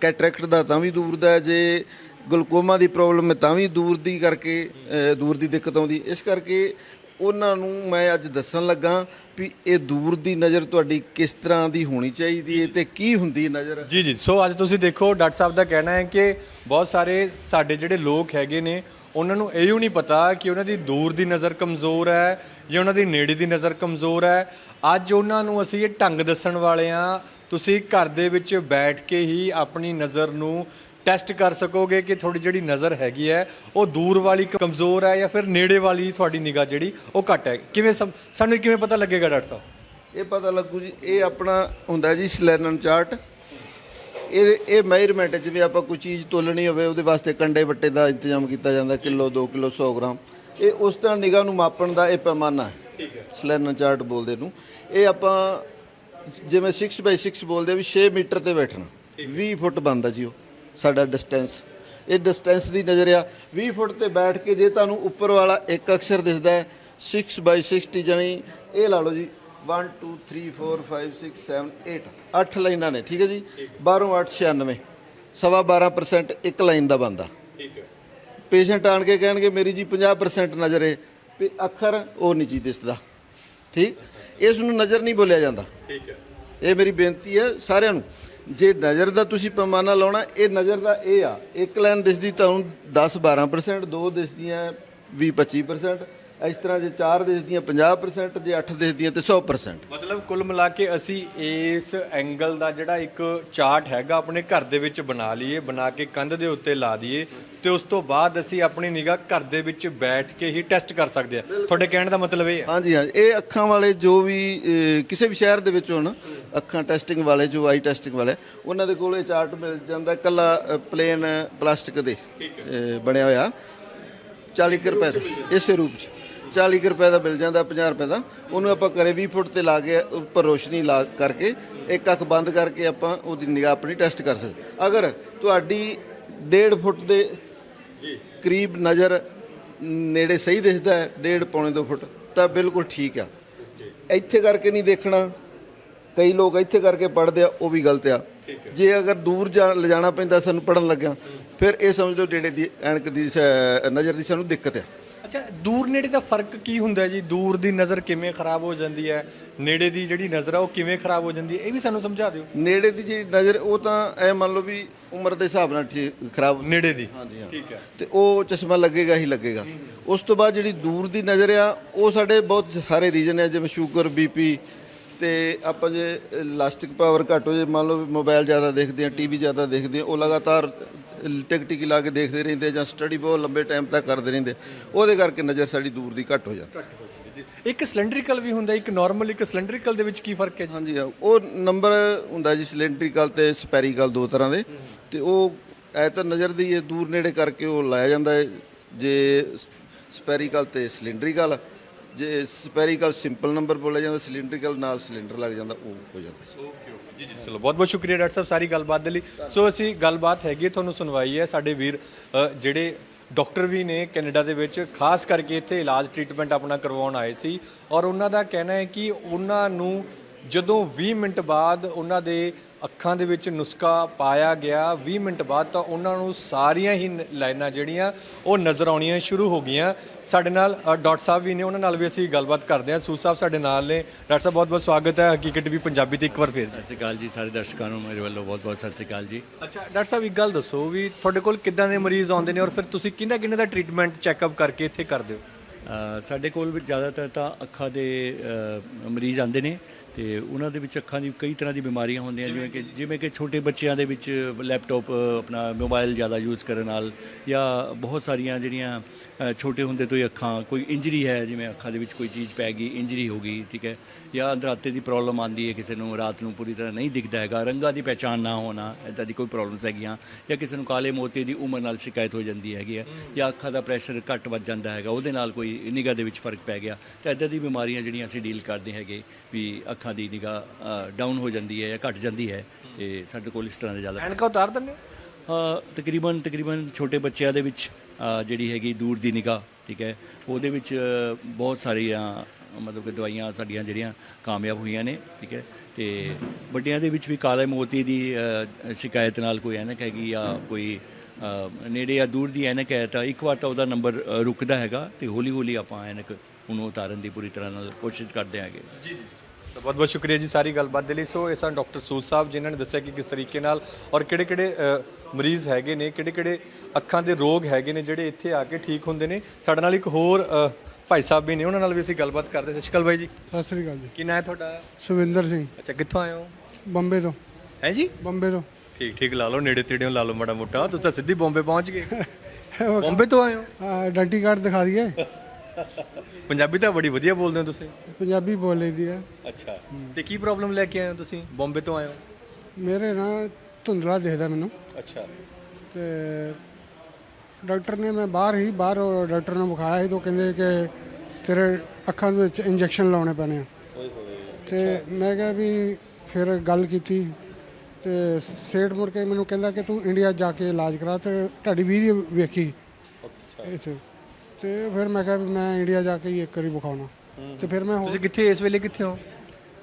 ਕੈਟਰੈਕਟ ਦਾ ਤਾਂ ਵੀ ਦੂਰ ਦਾ ਜੇ ਗਲੂਕੋਮਾ ਦੀ ਪ੍ਰੋਬਲਮ ਹੈ ਤਾਂ ਵੀ ਦੂਰ ਦੀ ਕਰਕੇ ਦੂਰ ਦੀ ਦਿੱਕਤ ਆਉਂਦੀ। ਇਸ ਕਰਕੇ ਉਹਨਾਂ ਨੂੰ ਮੈਂ ਅੱਜ ਦੱਸਣ ਲੱਗਾ ਵੀ ਇਹ ਦੂਰ ਦੀ ਨਜ਼ਰ ਤੁਹਾਡੀ ਕਿਸ ਤਰ੍ਹਾਂ ਦੀ ਹੋਣੀ ਚਾਹੀਦੀ ਹੈ ਤੇ ਕੀ ਹੁੰਦੀ ਨਜ਼ਰ? ਜੀ ਜੀ। ਸੋ ਅੱਜ ਤੁਸੀਂ ਦੇਖੋ, ਡਾਕਟਰ ਸਾਹਿਬ ਦਾ ਕਹਿਣਾ ਹੈ ਕਿ ਬਹੁਤ ਸਾਰੇ ਸਾਡੇ ਜਿਹੜੇ ਲੋਕ ਹੈਗੇ ਨੇ, ਉਹਨਾਂ ਨੂੰ ਇਹੋ ਨਹੀਂ ਪਤਾ ਕਿ ਉਹਨਾਂ ਦੀ ਦੂਰ ਦੀ ਨਜ਼ਰ ਕਮਜ਼ੋਰ ਹੈ ਜਾਂ ਉਹਨਾਂ ਦੀ ਨੇੜੇ ਦੀ ਨਜ਼ਰ ਕਮਜ਼ੋਰ ਹੈ। ਅੱਜ ਉਹਨਾਂ ਨੂੰ ਅਸੀਂ ਇਹ ਢੰਗ ਦੱਸਣ ਵਾਲੇ ਆ ਤੁਸੀਂ ਘਰ ਦੇ ਵਿੱਚ ਬੈਠ ਕੇ ਹੀ ਆਪਣੀ ਨਜ਼ਰ ਨੂੰ ਟੈਸਟ ਕਰ ਸਕੋਗੇ ਕਿ ਤੁਹਾਡੀ ਜਿਹੜੀ ਨਜ਼ਰ ਹੈਗੀ ਹੈ ਉਹ ਦੂਰ ਵਾਲੀ ਕਮਜ਼ੋਰ ਹੈ ਜਾਂ ਫਿਰ ਨੇੜੇ ਵਾਲੀ ਤੁਹਾਡੀ ਨਿਗਾਹ ਜਿਹੜੀ ਉਹ ਘੱਟ ਹੈ। ਕਿਵੇਂ ਸਮ- ਸਾਨੂੰ ਕਿਵੇਂ ਪਤਾ ਲੱਗੇਗਾ ਡਾਕਟਰ ਸਾਹਿਬ? ਇਹ ਪਤਾ ਲੱਗੂ ਜੀ ਇਹ ਆਪਣਾ ਹੁੰਦਾ ਜੀ ਸਲੈਨਨ ਚਾਰਟ। ਇਹ ਇਹ ਮੈਜ਼ਰਮੈਂਟ ਜਿਵੇਂ ਆਪਾਂ ਕੋਈ ਚੀਜ਼ ਤੋਲਣੀ ਹੋਵੇ ਉਹਦੇ ਵਾਸਤੇ ਕੰਡੇ ਵੱਟੇ ਦਾ ਇੰਤਜ਼ਾਮ ਕੀਤਾ ਜਾਂਦਾ ਕਿਲੋ 2 ਕਿਲੋ 100 ਗ੍ਰਾਮ। ਇਹ ਉਸ ਤਰ੍ਹਾਂ ਨਿਗਾਹ ਨੂੰ ਮਾਪਣ ਦਾ ਇਹ ਪੈਮਾਨਾ ਹੈ ਠੀਕ ਹੈ। ਸਲੈਨਨ ਚਾਰਟ ਬੋਲਦੇ ਨੂੰ। ਇਹ ਆਪਾਂ ਜਿਵੇਂ 6 ਬਾਈ 6 ਬੋਲਦੇ ਆ ਵੀ 6 ਮੀਟਰ ਤੇ ਬੈਠਣਾ 20 ਫੁੱਟ ਬਣਦਾ ਜੀ ਉਹ। ਸਾਡਾ ਡਿਸਟੈਂਸ ਇਹ ਡਿਸਟੈਂਸ ਦੀ ਨਜ਼ਰ ਆ। 20 ਫੁੱਟ ਤੇ ਬੈਠ ਕੇ ਜੇ ਤੁਹਾਨੂੰ ਉੱਪਰ ਵਾਲਾ ਇੱਕ ਅਕਸ਼ਰ ਦਿਸਦਾ ਹੈ 6 ਬਾਈ 60 ਜਾਨੀ ਇਹ ਲਾ ਲਓ ਜੀ। 1 2 3 4 5 6 7 8 8 ਲਾਈਨਾਂ ਨੇ ਠੀਕ ਹੈ ਜੀ? 12 8 96 ਸਵਾ 12% ਇੱਕ ਲਾਈਨ ਦਾ ਬੰਦਾ ਠੀਕ ਹੈ। ਪੇਸ਼ੈਂਟ ਆਣ ਕੇ ਕਹਿਣਗੇ ਮੇਰੀ ਜੀ 50% ਨਜ਼ਰ ਹੈ ਵੀ ਅੱਖਰ ਉਹ ਨਹੀਂ ਜੀ ਦਿਸਦਾ। ਠੀਕ? ਇਸ ਨੂੰ ਨਜ਼ਰ ਨਹੀਂ ਬੋਲਿਆ ਜਾਂਦਾ। ਠੀਕ ਹੈ। ਇਹ ਮੇਰੀ ਬੇਨਤੀ ਹੈ ਸਾਰਿਆਂ ਨੂੰ। ਜੇ ਨਜ਼ਰ ਦਾ ਤੁਸੀਂ ਪੈਮਾਨਾ ਲਾਉਣਾ, ਇਹ ਨਜ਼ਰ ਦਾ ਇਹ ਆ। ਇੱਕ ਲਾਈਨ ਦਿਸਦੀ ਤੁਹਾਨੂੰ 10 12% ਦੋ ਦਿਸਦੀਆਂ 20 25% ਇਸ ਤਰ੍ਹਾਂ ਜੇ ਚਾਰ ਦਿਸਦੀਆਂ 50% ਜੇ ਅੱਠ ਦਿਸਦੀਆਂ ਤੇ 100% ਮਤਲਬ ਕੁੱਲ ਮਿਲਾ ਕੇ ਅਸੀਂ ਇਸ ਐਂਗਲ ਦਾ ਜਿਹੜਾ ਇੱਕ ਚਾਰਟ ਹੈਗਾ ਆਪਣੇ ਘਰ ਦੇ ਵਿੱਚ ਬਣਾ ਲਈਏ ਬਣਾ ਕੇ ਕੰਧ ਦੇ ਉੱਤੇ ਲਾ ਦਈਏ ਤੇ ਉਸ ਤੋਂ ਬਾਅਦ ਅਸੀਂ ਆਪਣੀ ਨਿਗਾਹ ਘਰ ਦੇ ਵਿੱਚ ਬੈਠ ਕੇ ਹੀ ਟੈਸਟ ਕਰ ਸਕਦੇ ਹਾਂ ਤੁਹਾਡੇ ਕਹਿਣ ਦਾ ਮਤਲਬ ਇਹ ਹੈ ਹਾਂਜੀ ਹਾਂਜੀ। ਇਹ ਅੱਖਾਂ ਵਾਲੇ ਜੋ ਵੀ ਕਿਸੇ ਵੀ ਸ਼ਹਿਰ ਦੇ ਵਿੱਚ ਹੋਣ ਅੱਖਾਂ ਟੈਸਟਿੰਗ ਵਾਲੇ ਜੋ ਆਈ ਟੈਸਟਿੰਗ ਵਾਲੇ ਉਹਨਾਂ ਦੇ ਕੋਲ ਇਹ ਚਾਰਟ ਮਿਲ ਜਾਂਦਾ ਕੱਲਾ ਪਲੇਨ ਪਲਾਸਟਿਕ ਦੇ ਬਣਿਆ ਹੋਇਆ। 40 ਕੁ ਰੁਪਏ ਦਾ ਇਸੇ ਰੂਪ ਚ। 40 ਕੁ ਰੁਪਏ ਦਾ ਮਿਲ ਜਾਂਦਾ 50 ਰੁਪਏ ਦਾ ਉਹਨੂੰ ਆਪਾਂ ਕਰੇ 20 ਫੁੱਟ ਤੇ ਲਾ ਕੇ ਉੱਪਰ ਰੋਸ਼ਨੀ ਲਾ ਕਰਕੇ ਇੱਕ ਅੱਖ ਬੰਦ ਕਰਕੇ ਆਪਾਂ ਉਹਦੀ ਨਿਗਾਹ ਆਪਣੀ ਟੈਸਟ ਕਰ ਸਕਦੇ ਅਗਰ ਤੁਹਾਡੀ 1.5 ਫੁੱਟ ਦੇ ਕਰੀਬ ਨਜ਼ਰ ਨੇੜੇ ਸਹੀ ਦਿਸਦਾ ਹੈ ਡੇਢ ਪੌਣੇ 2 ਫੁੱਟ ਤਾਂ ਬਿਲਕੁਲ ਠੀਕ ਆ। ਇੱਥੇ ਕਰਕੇ ਨਹੀਂ ਦੇਖਣਾ। ਕਈ ਲੋਕ ਇੱਥੇ ਕਰਕੇ ਪੜਦੇ ਆ ਉਹ ਵੀ ਗਲਤ ਆ। ਜੇ ਅਗਰ ਦੂਰ ਜਾ ਲਿਜਾਣਾ ਪੈਂਦਾ ਸਾਨੂੰ ਪੜਨ ਲੱਗਿਆ ਫਿਰ ਇਹ ਸਮਝ ਲਓ ਨੇੜੇ ਦੀ ਐਨਕ ਦੀ ਨਜ਼ਰ ਦੀ ਸਾਨੂੰ ਦਿੱਕਤ ਆ। ਅੱਛਾ ਦੂਰ ਨੇੜੇ ਦਾ ਫ਼ਰਕ ਕੀ ਹੁੰਦਾ ਜੀ? ਦੂਰ ਦੀ ਨਜ਼ਰ ਕਿਵੇਂ ਖਰਾਬ ਹੋ ਜਾਂਦੀ ਹੈ? ਨੇੜੇ ਦੀ ਜਿਹੜੀ ਨਜ਼ਰ ਆ ਉਹ ਕਿਵੇਂ ਖਰਾਬ ਹੋ ਜਾਂਦੀ ਹੈ? ਇਹ ਵੀ ਸਾਨੂੰ ਸਮਝਾ ਦਿਓ। ਨੇੜੇ ਦੀ ਜਿਹੜੀ ਨਜ਼ਰ ਉਹ ਤਾਂ ਐ ਮੰਨ ਲਓ ਵੀ ਉਮਰ ਦੇ ਹਿਸਾਬ ਨਾਲ ਠੀਕ ਖਰਾਬ ਨੇੜੇ ਦੀ। ਹਾਂਜੀ ਹਾਂ। ਠੀਕ ਹੈ। ਤੇ ਉਹ ਚਸ਼ਮਾ ਲੱਗੇਗਾ ਹੀ ਲੱਗੇਗਾ। ਉਸ ਤੋਂ ਬਾਅਦ ਜਿਹੜੀ ਦੂਰ ਦੀ ਨਜ਼ਰ ਆ ਉਹ ਸਾਡੇ ਬਹੁਤ ਸਾਰੇ ਰੀਜਨ ਹੈ ਜਿਵੇਂ ਸ਼ੂਗਰ ਬੀਪੀ ਤੇ ਆਪਾਂ ਜੇ ਇਲਾਸਟਿਕ ਪਾਵਰ ਘੱਟ ਹੋ ਜੇ ਮੰਨ ਲਓ ਵੀ ਮੋਬਾਈਲ ਜ਼ਿਆਦਾ ਦੇਖਦੇ ਆ ਟੀਵੀ ਜ਼ਿਆਦਾ ਦੇਖਦੇ ਆ ਉਹ ਲਗਾਤਾਰ ਟਿਕ ਟਿਕ ਲਾ ਕੇ ਦੇਖਦੇ ਰਹਿੰਦੇ ਜਾਂ ਸਟੱਡੀ ਬਹੁਤ ਲੰਬੇ ਟਾਈਮ ਤੱਕ ਕਰਦੇ ਰਹਿੰਦੇ ਉਹਦੇ ਕਰਕੇ ਨਜ਼ਰ ਸਾਡੀ ਦੂਰ ਦੀ ਘੱਟ ਹੋ ਜਾਂਦੀ। ਇੱਕ ਸਿਲੰਡਰੀਕਲ ਵੀ ਹੁੰਦਾ ਇੱਕ ਨਾਰਮਲ ਇੱਕ ਸਿਲੰਡਰੀਕਲ ਦੇ ਵਿੱਚ ਕੀ ਫ਼ਰਕ ਹੈ ਜੀ? ਹਾਂਜੀ ਉਹ ਨੰਬਰ ਹੁੰਦਾ ਜੀ ਸਿਲੈਂਡਰੀਕਲ ਤੇ ਸਪੈਰੀਕਲ ਦੋ ਤਰ੍ਹਾਂ ਦੇ। ਤੇ ਉਹ ਐ ਤਾਂ ਨਜ਼ਰ ਦੀ ਇਹ ਦੂਰ ਨੇੜੇ ਕਰਕੇ ਉਹ ਲਾਇਆ ਜਾਂਦਾ ਹੈ। ਜੇ ਸਪੈਰੀਕਲ ਤੇ ਸਿਲੰਡਰੀਕਲ ਜੇ ਸਪੈਰੀਕਲ ਸਿੰਪਲ ਨੰਬਰ ਬੋਲਿਆ ਜਾਂਦਾ ਸਿਲੰਡਰੀਕਲ ਨਾਲ ਸਿਲੰਡਰ ਲੱਗ ਜਾਂਦਾ ਉਹ ਹੋ ਜਾਂਦਾ ਜੀ ਜੀ ਚਲੋ ਬਹੁਤ ਬਹੁਤ ਸ਼ੁਕਰੀਆ ਡਾਕਟਰ ਸਾਹਿਬ ਸਾਰੀ ਗੱਲਬਾਤ ਦੇ ਲਈ। ਸੋ ਅਸੀਂ ਗੱਲਬਾਤ ਹੈਗੀ ਹੈ, ਤੁਹਾਨੂੰ ਸੁਣਵਾਈ ਹੈ ਸਾਡੇ ਵੀਰ ਜਿਹੜੇ ਡਾਕਟਰ ਵੀ ਨੇ ਕੈਨੇਡਾ ਦੇ ਵਿੱਚ ਖਾਸ ਕਰਕੇ ਇੱਥੇ ਇਲਾਜ ਟ੍ਰੀਟਮੈਂਟ ਆਪਣਾ ਕਰਵਾਉਣ ਆਏ ਸੀ। ਔਰ ਉਹਨਾਂ ਦਾ ਕਹਿਣਾ ਹੈ ਕਿ ਉਹਨਾਂ ਨੂੰ ਜਦੋਂ 20 ਮਿੰਟ ਬਾਅਦ ਉਹਨਾਂ ਦੇ ਅੱਖਾਂ ਦੇ ਵਿੱਚ ਨੁਸਖਾ ਪਾਇਆ ਗਿਆ। 20 ਮਿੰਟ ਬਾਅਦ ਤਾਂ ਉਹਨਾਂ ਨੂੰ ਸਾਰੀਆਂ ਹੀ ਲਾਈਨਾਂ ਜਿਹੜੀਆਂ ਉਹ ਨਜ਼ਰ ਆਉਣੀਆਂ ਸ਼ੁਰੂ ਹੋ ਗਈਆਂ। ਸਾਡੇ ਨਾਲ ਡਾਕਟਰ ਸਾਹਿਬ ਵੀ ਨੇ ਉਹਨਾਂ ਨਾਲ ਵੀ ਅਸੀਂ ਗੱਲਬਾਤ ਕਰਦੇ ਹਾਂ। ਸੂ ਸਾਹਿਬ ਸਾਡੇ ਨਾਲ ਨੇ। ਡਾਕਟਰ ਸਾਹਿਬ ਬਹੁਤ ਬਹੁਤ ਸਵਾਗਤ ਹੈ। ਹਕੀਕਤ ਵੀ ਪੰਜਾਬੀ ਤੇ ਇੱਕ ਵਾਰ ਫੇਰ। ਸਤਿ ਸ਼੍ਰੀ ਅਕਾਲ ਜੀ ਸਾਰੇ ਦਰਸ਼ਕਾਂ ਨੂੰ ਮੇਰੇ ਵੱਲੋਂ ਬਹੁਤ ਬਹੁਤ ਸਤਿ ਸ਼੍ਰੀ ਅਕਾਲ ਜੀ। ਅੱਛਾ ਡਾਕਟਰ ਸਾਹਿਬ ਇੱਕ ਗੱਲ ਦੱਸੋ ਵੀ ਤੁਹਾਡੇ ਕੋਲ ਕਿੱਦਾਂ ਦੇ ਮਰੀਜ਼ ਆਉਂਦੇ ਨੇ ਔਰ ਫਿਰ ਤੁਸੀਂ ਕਿਹਨਾਂ ਕਿਹਨਾਂ ਦਾ ਟ੍ਰੀਟਮੈਂਟ ਚੈੱਕਅਪ ਕਰਕੇ ਇੱਥੇ ਕਰਦੇ ਹੋ? ਸਾਡੇ ਕੋਲ ਵੀ ਜ਼ਿਆਦਾਤਰ ਤਾਂ ਅੱਖਾਂ ਦੇ ਮਰੀਜ਼ ਆਉਂਦੇ ਨੇ। ਤੇ ਉਹਨਾਂ ਦੇ ਵਿੱਚ ਅੱਖਾਂ ਦੀ ਕਈ ਤਰ੍ਹਾਂ ਦੀ ਬਿਮਾਰੀਆਂ ਹੁੰਦੀਆਂ, ਜਿਵੇਂ ਕਿ ਜਿਵੇਂ ਕਿ ਛੋਟੇ ਬੱਚਿਆਂ ਦੇ ਵਿੱਚ ਲੈਪਟਾਪ, ਆਪਣਾ ਮੋਬਾਈਲ ਜ਼ਿਆਦਾ ਯੂਜ਼ ਕਰਨ ਨਾਲ ਜਾਂ ਬਹੁਤ ਸਾਰੀਆਂ ਜਿਹੜੀਆਂ ਛੋਟੇ ਹੁੰਦੇ ਤੋਂ ਹੀ ਅੱਖਾਂ, ਕੋਈ ਇੰਜਰੀ ਹੈ, ਜਿਵੇਂ ਅੱਖਾਂ ਦੇ ਵਿੱਚ ਕੋਈ ਚੀਜ਼ ਪੈ ਗਈ, ਇੰਜਰੀ ਹੋ ਗਈ, ਠੀਕ ਹੈ। ਜਾਂ ਅੰਦਰਾਤੇ ਦੀ ਪ੍ਰੋਬਲਮ ਆਉਂਦੀ ਹੈ ਕਿਸੇ ਨੂੰ ਰਾਤ ਨੂੰ ਪੂਰੀ ਤਰ੍ਹਾਂ ਨਹੀਂ ਦਿਖਦਾ ਹੈਗਾ ਰੰਗਾਂ ਦੀ ਪਹਿਚਾਣ ਨਾ ਹੋਣਾ ਇਦਾਂ ਦੀ ਕੋਈ ਪ੍ਰੋਬਲਮਸ ਹੈਗੀਆਂ ਜਾਂ ਕਿਸੇ ਨੂੰ ਕਾਲੇ ਮੋਤੀ ਦੀ ਉਮਰ ਨਾਲ ਸ਼ਿਕਾਇਤ ਹੋ ਜਾਂਦੀ ਹੈਗੀ ਹੈ ਜਾਂ ਅੱਖਾਂ ਦਾ ਪ੍ਰੈਸ਼ਰ ਘੱਟ ਵੱਧ ਜਾਂਦਾ ਹੈਗਾ ਉਹਦੇ ਨਾਲ ਕੋਈ ਨਿਗਾਹ ਦੇ ਵਿੱਚ ਫ਼ਰਕ ਪੈ ਗਿਆ ਤਾਂ ਇਦਾਂ ਦੀ ਬਿਮਾਰੀਆਂ ਜਿਹੜੀਆਂ ਅਸੀਂ ਡੀਲ ਕਰਦੇ ਹੈਗੇ ਵੀ ਅੱਖਾਂ ਦੀ ਨਿਗਾਹ ਡਾਊਨ ਹੋ ਜਾਂਦੀ ਹੈ ਜਾਂ ਘਟ ਜਾਂਦੀ ਹੈ ਤੇ ਸਾਡੇ ਕੋਲ ਇਸ ਤਰ੍ਹਾਂ ਦੇ ਜ਼ਿਆਦਾ ਐਨਕਾ ਉਤਾਰ ਦਿੰਦੇ ਹੋ? ਤਕਰੀਬਨ ਤਕਰੀਬਨ ਛੋਟੇ ਬੱਚਿਆਂ ਦੇ ਵਿੱਚ ਜਿਹੜੀ ਹੈਗੀ ਦੂਰ ਦੀ ਨਿਗਾਹ ਠੀਕ ਹੈ ਉਹਦੇ ਵਿੱਚ ਬਹੁਤ ਸਾਰੀਆਂ ਮਤਲਬ ਕਿ ਦਵਾਈਆਂ ਸਾਡੀਆਂ ਜਿਹੜੀਆਂ ਕਾਮਯਾਬ ਹੋਈਆਂ ਨੇ, ਠੀਕ ਹੈ? ਤੇ ਵੱਡਿਆਂ ਦੇ ਵਿੱਚ ਵੀ ਕਾਲੇ ਮੋਤੀ ਦੀ ਸ਼ਿਕਾਇਤ ਨਾਲ ਕੋਈ ਐਨਕ ਹੈਗੀ ਜਾਂ ਕੋਈ ਨੇੜੇ ਜਾਂ ਦੂਰ ਦੀ ਐਨਕ ਹੈ ਤਾਂ ਇੱਕ ਵਾਰ ਤਾਂ ਉਹਦਾ ਨੰਬਰ ਰੁਕਦਾ ਹੈਗਾ ਤੇ ਹੌਲੀ ਹੌਲੀ ਆਪਾਂ ਐਨਕ ਉਹਨੂੰ ਉਤਾਰਨ ਦੀ ਪੂਰੀ ਤਰ੍ਹਾਂ ਨਾਲ ਕੋਸ਼ਿਸ਼ ਕਰਦੇ ਹਾਂਗੇ ਤਾਂ ਬਹੁਤ ਬਹੁਤ ਸ਼ੁਕਰੀਆ ਜੀ ਸਾਰੀ ਗੱਲਬਾਤ ਦੇ ਲਈ। ਸੋ ਇਹ ਸਨ ਡਾਕਟਰ ਸੂਦ ਸਾਹਿਬ ਜਿਨ੍ਹਾਂ ਨੇ ਦੱਸਿਆ ਕਿ ਕਿਸ ਤਰੀਕੇ ਨਾਲ ਔਰ ਕਿਹੜੇ ਕਿਹੜੇ ਮਰੀਜ਼ ਹੈਗੇ ਨੇ ਕਿਹੜੇ ਕਿਹੜੇ ਅੱਖਾਂ ਦੇ ਰੋਗ ਹੈਗੇ ਨੇ ਜਿਹੜੇ ਇੱਥੇ ਆ ਕੇ ਠੀਕ ਹੁੰਦੇ ਨੇ। ਸਾਡੇ ਨਾਲ ਇੱਕ ਹੋਰ ਭਾਈ ਸਾਹਿਬ ਵੀ ਨੇ ਉਹਨਾਂ ਨਾਲ ਵੀ ਅਸੀਂ ਗੱਲਬਾਤ ਕਰਦੇ ਅਕਾਲ ਬਾਈ ਜੀ। ਸਤਿ ਸ੍ਰੀ ਅਕਾਲ ਜੀ। ਕੀ ਨਾਂ ਹੈ ਤੁਹਾਡਾ? ਸੁਵਿੰਦਰ ਸਿੰਘ। ਅੱਛਾ ਕਿੱਥੋਂ ਆਏ ਹੋ? ਬੰਬੇ ਤੋਂ। ਹੈ ਜੀ? ਬੰਬੇ ਤੋਂ। ਠੀਕ ਠੀਕ ਲਾ ਲਓ ਨੇੜੇ ਤੇੜਿਓਂ ਲਾ ਲਓ ਮਾੜਾ ਮੋਟਾ। ਤੁਸੀਂ ਤਾਂ ਸਿੱਧੀ ਬੰਬੇ ਪਹੁੰਚ ਗਏ। ਬੰਬੇ ਤੋਂ ਆਏ ਹੋ? ਆਇਡੈਂਟੀ ਕਾਰਡ ਦਿਖਾ ਦਈਏ। ਪੰਜਾਬੀ ਤਾਂ ਬੜੀ ਵਧੀਆ ਬੋਲਦੇ ਹੋ ਤੁਸੀਂ। ਪੰਜਾਬੀ ਬੋਲ ਲੈਂਦੀ ਹੈ ਅੱਛਾ ਤੇ ਕੀ ਪ੍ਰੋਬਲਮ ਲੈ ਕੇ ਆਏ ਹੋ ਤੁਸੀਂ? ਬੰਬੇ ਤੋਂ ਆਏ ਹੋ? ਮੇਰੇ ਨਾ ਧੁੰਦਲਾ ਦਿਖਦਾ ਮੈਨੂੰ। ਅੱਛਾ। ਤੇ ਡਾਕਟਰ ਨੇ ਮੈਂ ਬਾਹਰ ਹੀ ਬਾਹਰ ਡਾਕਟਰ ਨੂੰ ਵਿਖਾਇਆ ਸੀ ਤਾਂ ਉਹ ਕਹਿੰਦੇ ਕਿ ਤੇਰੇ ਅੱਖਾਂ ਦੇ ਵਿੱਚ ਇੰਜੈਕਸ਼ਨ ਲਾਉਣੇ ਪੈਣੇ ਆ। ਤੇ ਮੈਂ ਕਿਹਾ ਵੀ ਫਿਰ ਗੱਲ ਕੀਤੀ ਤੇ ਸੇਠ ਮੁੜ ਕੇ ਮੈਨੂੰ ਕਹਿੰਦਾ ਕਿ ਤੂੰ ਇੰਡੀਆ ਜਾ ਕੇ ਇਲਾਜ ਕਰਾ ਤੇ ਤੁਹਾਡੀ ਵੀਡੀਓ ਵੇਖੀ। ਇੱਥੇ। ਤੇ ਫਿਰ ਮੈਂ ਕਿਹਾ ਵੀ ਮੈਂ ਇੰਡੀਆ ਜਾ ਕੇ ਹੀ ਇੱਕ ਵਾਰੀ ਵਿਖਾਉਣਾ। ਤੇ ਫਿਰ ਮੈਂ ਤੁਸੀਂ ਕਿੱਥੇ ਇਸ ਵੇਲੇ ਕਿੱਥੇ ਹੋ?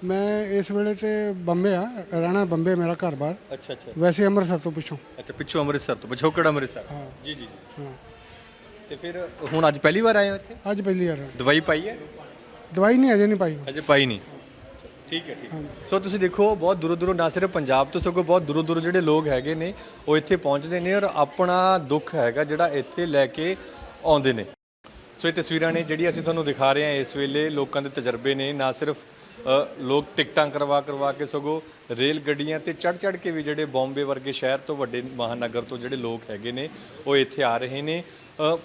ਮੈਂ ਇਸ ਵੇਲੇ ਤੇ ਬੰਬੇ ਆ ਰਹਿਣਾ ਬੰਬੇ ਮੇਰਾ ਘਰ-ਬਾਰ। ਅੱਛਾ ਅੱਛਾ। ਵੈਸੇ ਅੰਮ੍ਰਿਤਸਰ ਤੋਂ ਪਿੱਛੋਂ। ਅੱਛਾ ਪਿੱਛੋਂ ਅੰਮ੍ਰਿਤਸਰ ਤੋਂ ਪਿਛੋਕੜ ਅੰਮ੍ਰਿਤਸਰ? ਜੀ ਜੀ ਹਾਂ। ਤੇ ਫਿਰ ਹੁਣ ਅੱਜ ਪਹਿਲੀ ਵਾਰ ਆਏ ਹੋ ਇੱਥੇ? ਅੱਜ ਪਹਿਲੀ ਵਾਰ ਦਵਾਈ ਪਾਈ ਹੈ? ਦਵਾਈ ਨਹੀਂ ਅਜੇ ਨਹੀਂ ਪਾਈ। ਅਜੇ ਪਾਈ ਨਹੀਂ। ਠੀਕ ਹੈ ਠੀਕ ਹੈ। ਸੋ ਤੁਸੀਂ ਦੇਖੋ ਬਹੁਤ ਦੂਰੋਂ ਦੂਰੋਂ ਨਾ ਸਿਰਫ ਪੰਜਾਬ ਤੋਂ ਸਗੋਂ ਬਹੁਤ ਦੂਰੋਂ ਦੂਰੋਂ ਜਿਹੜੇ ਲੋਕ ਹੈਗੇ ਨੇ ਉਹ ਇੱਥੇ ਪਹੁੰਚਦੇ ਨੇ ਔਰ ਆਪਣਾ ਦੁੱਖ ਹੈਗਾ ਜਿਹੜਾ ਇੱਥੇ ਲੈ ਕੇ ਆਉਂਦੇ ਨੇ। ਸੋ ਇਹ ਤਸਵੀਰਾਂ ਨੇ ਜਿਹੜੀ ਅਸੀਂ ਤੁਹਾਨੂੰ ਦਿਖਾ ਰਹੇ ਹਾਂ ਇਸ ਵੇਲੇ ਲੋਕਾਂ ਦੇ ਤਜਰਬੇ ਨੇ ਨਾ ਸਿਰਫ ਲੋਕ ਟਿਕਟਾਂ ਕਰਵਾ ਕਰਵਾ ਕੇ ਸਗੋਂ ਰੇਲ ਗੱਡੀਆਂ ਤੇ ਚੜ ਚੜ ਕੇ ਵੀ ਜਿਹੜੇ ਬੰਬੇ ਵਰਗੇ ਸ਼ਹਿਰ ਤੋਂ ਵੱਡੇ ਮਹਾਨਗਰ ਤੋਂ ਜਿਹੜੇ ਲੋਕ ਹੈਗੇ ਨੇ ਉਹ ਇੱਥੇ ਆ ਰਹੇ ਨੇ। ਅ,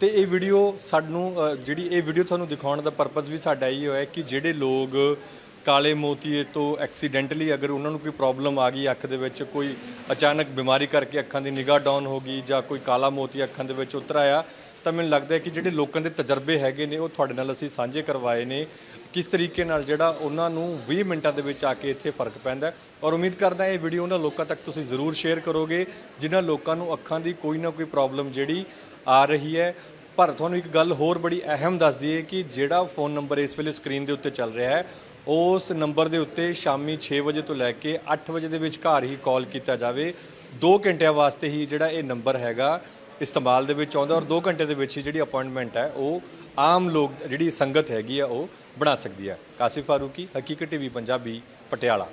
ਤੇ ਇਹ ਵੀਡੀਓ ਸਾਨੂੰ ਜਿਹੜੀ ਇਹ ਵੀਡੀਓ ਤੁਹਾਨੂੰ ਦਿਖਾਉਣ ਦਾ ਪਰਪਸ ਵੀ ਸਾਡਾ ਇਹ ਹੋਇਆ ਕਿ ਜਿਹੜੇ ਲੋਕ ਕਾਲੇ ਮੋਤੀਏ ਤੋਂ ਐਕਸੀਡੈਂਟਲੀ ਅਗਰ ਉਹਨਾਂ ਨੂੰ ਕੋਈ ਪ੍ਰੋਬਲਮ ਆ ਗਈ ਅੱਖ ਦੇ ਵਿੱਚ ਕੋਈ ਅਚਾਨਕ ਬਿਮਾਰੀ ਕਰਕੇ ਅੱਖਾਂ ਦੀ ਨਿਗਾਹ ਡਾਊਨ ਹੋ ਗਈ ਜਾਂ ਕੋਈ ਕਾਲਾ ਮੋਤੀ ਅੱਖਾਂ ਦੇ ਵਿੱਚ ਉਤਰ ਆਇਆ ਤਾਂ ਮੈਨੂੰ ਲੱਗਦਾ ਹੈ ਕਿ ਜਿਹੜੇ ਲੋਕਾਂ ਦੇ ਤਜਰਬੇ ਹੈਗੇ ਨੇ, ਉਹ ਤੁਹਾਡੇ ਨਾਲ ਅਸੀਂ ਸਾਂਝੇ ਕਰਵਾਏ ਨੇ। ਕਿਸ ਤਰੀਕੇ ਨਾਲ ਜਿਹੜਾ ਉਹਨਾਂ ਨੂੰ 20 ਮਿੰਟਾਂ ਦੇ ਵਿੱਚ ਆ ਕੇ ਇੱਥੇ ਫ਼ਰਕ ਪੈਂਦਾ ਔਰ ਉਮੀਦ ਕਰਦਾ ਇਹ ਵੀਡੀਓ ਉਹਨਾਂ ਲੋਕਾਂ ਤੱਕ ਤੁਸੀਂ ਜ਼ਰੂਰ ਸ਼ੇਅਰ ਕਰੋਗੇ, ਜਿਨ੍ਹਾਂ ਲੋਕਾਂ ਨੂੰ ਅੱਖਾਂ ਦੀ ਕੋਈ ਨਾ ਕੋਈ ਪ੍ਰੋਬਲਮ ਜਿਹੜੀ ਆ ਰਹੀ ਹੈ। ਪਰ ਤੁਹਾਨੂੰ ਇੱਕ ਗੱਲ ਹੋਰ ਬੜੀ ਅਹਿਮ ਦੱਸ ਦਈਏ ਕਿ ਜਿਹੜਾ ਫੋਨ ਨੰਬਰ ਇਸ ਵੇਲੇ ਸਕਰੀਨ ਦੇ ਉੱਤੇ ਚੱਲ ਰਿਹਾ ਹੈ, ਉਸ ਨੰਬਰ ਦੇ ਉੱਤੇ ਸ਼ਾਮੀ 6 ਵਜੇ ਤੋਂ ਲੈ ਕੇ 8 ਵਜੇ ਦੇ ਵਿੱਚ ਘਰ ਹੀ ਕਾਲ ਕੀਤਾ ਜਾਵੇ। 2 ਘੰਟਿਆਂ ਵਾਸਤੇ ਹੀ ਜਿਹੜਾ ਇਹ ਨੰਬਰ ਹੈਗਾ ਇਸਤੇਮਾਲ ਦੇ ਵਿੱਚ ਆਉਂਦਾ ਔਰ 2 ਘੰਟੇ ਦੇ ਵਿੱਚ ਹੀ ਜਿਹੜੀ ਅਪਾਇੰਟਮੈਂਟ ਹੈ, ਉਹ ਆਮ ਲੋਕ, ਜਿਹੜੀ ਸੰਗਤ ਹੈਗੀ ਆ, ਉਹ ਬਣਾ ਸਕਦੀ ਹੈ। ਕਾਸਿਫ ਫਾਰੂਕੀ, ਹਕੀਕਤ ਟੀਵੀ, ਪੰਜਾਬੀ, ਪਟਿਆਲਾ।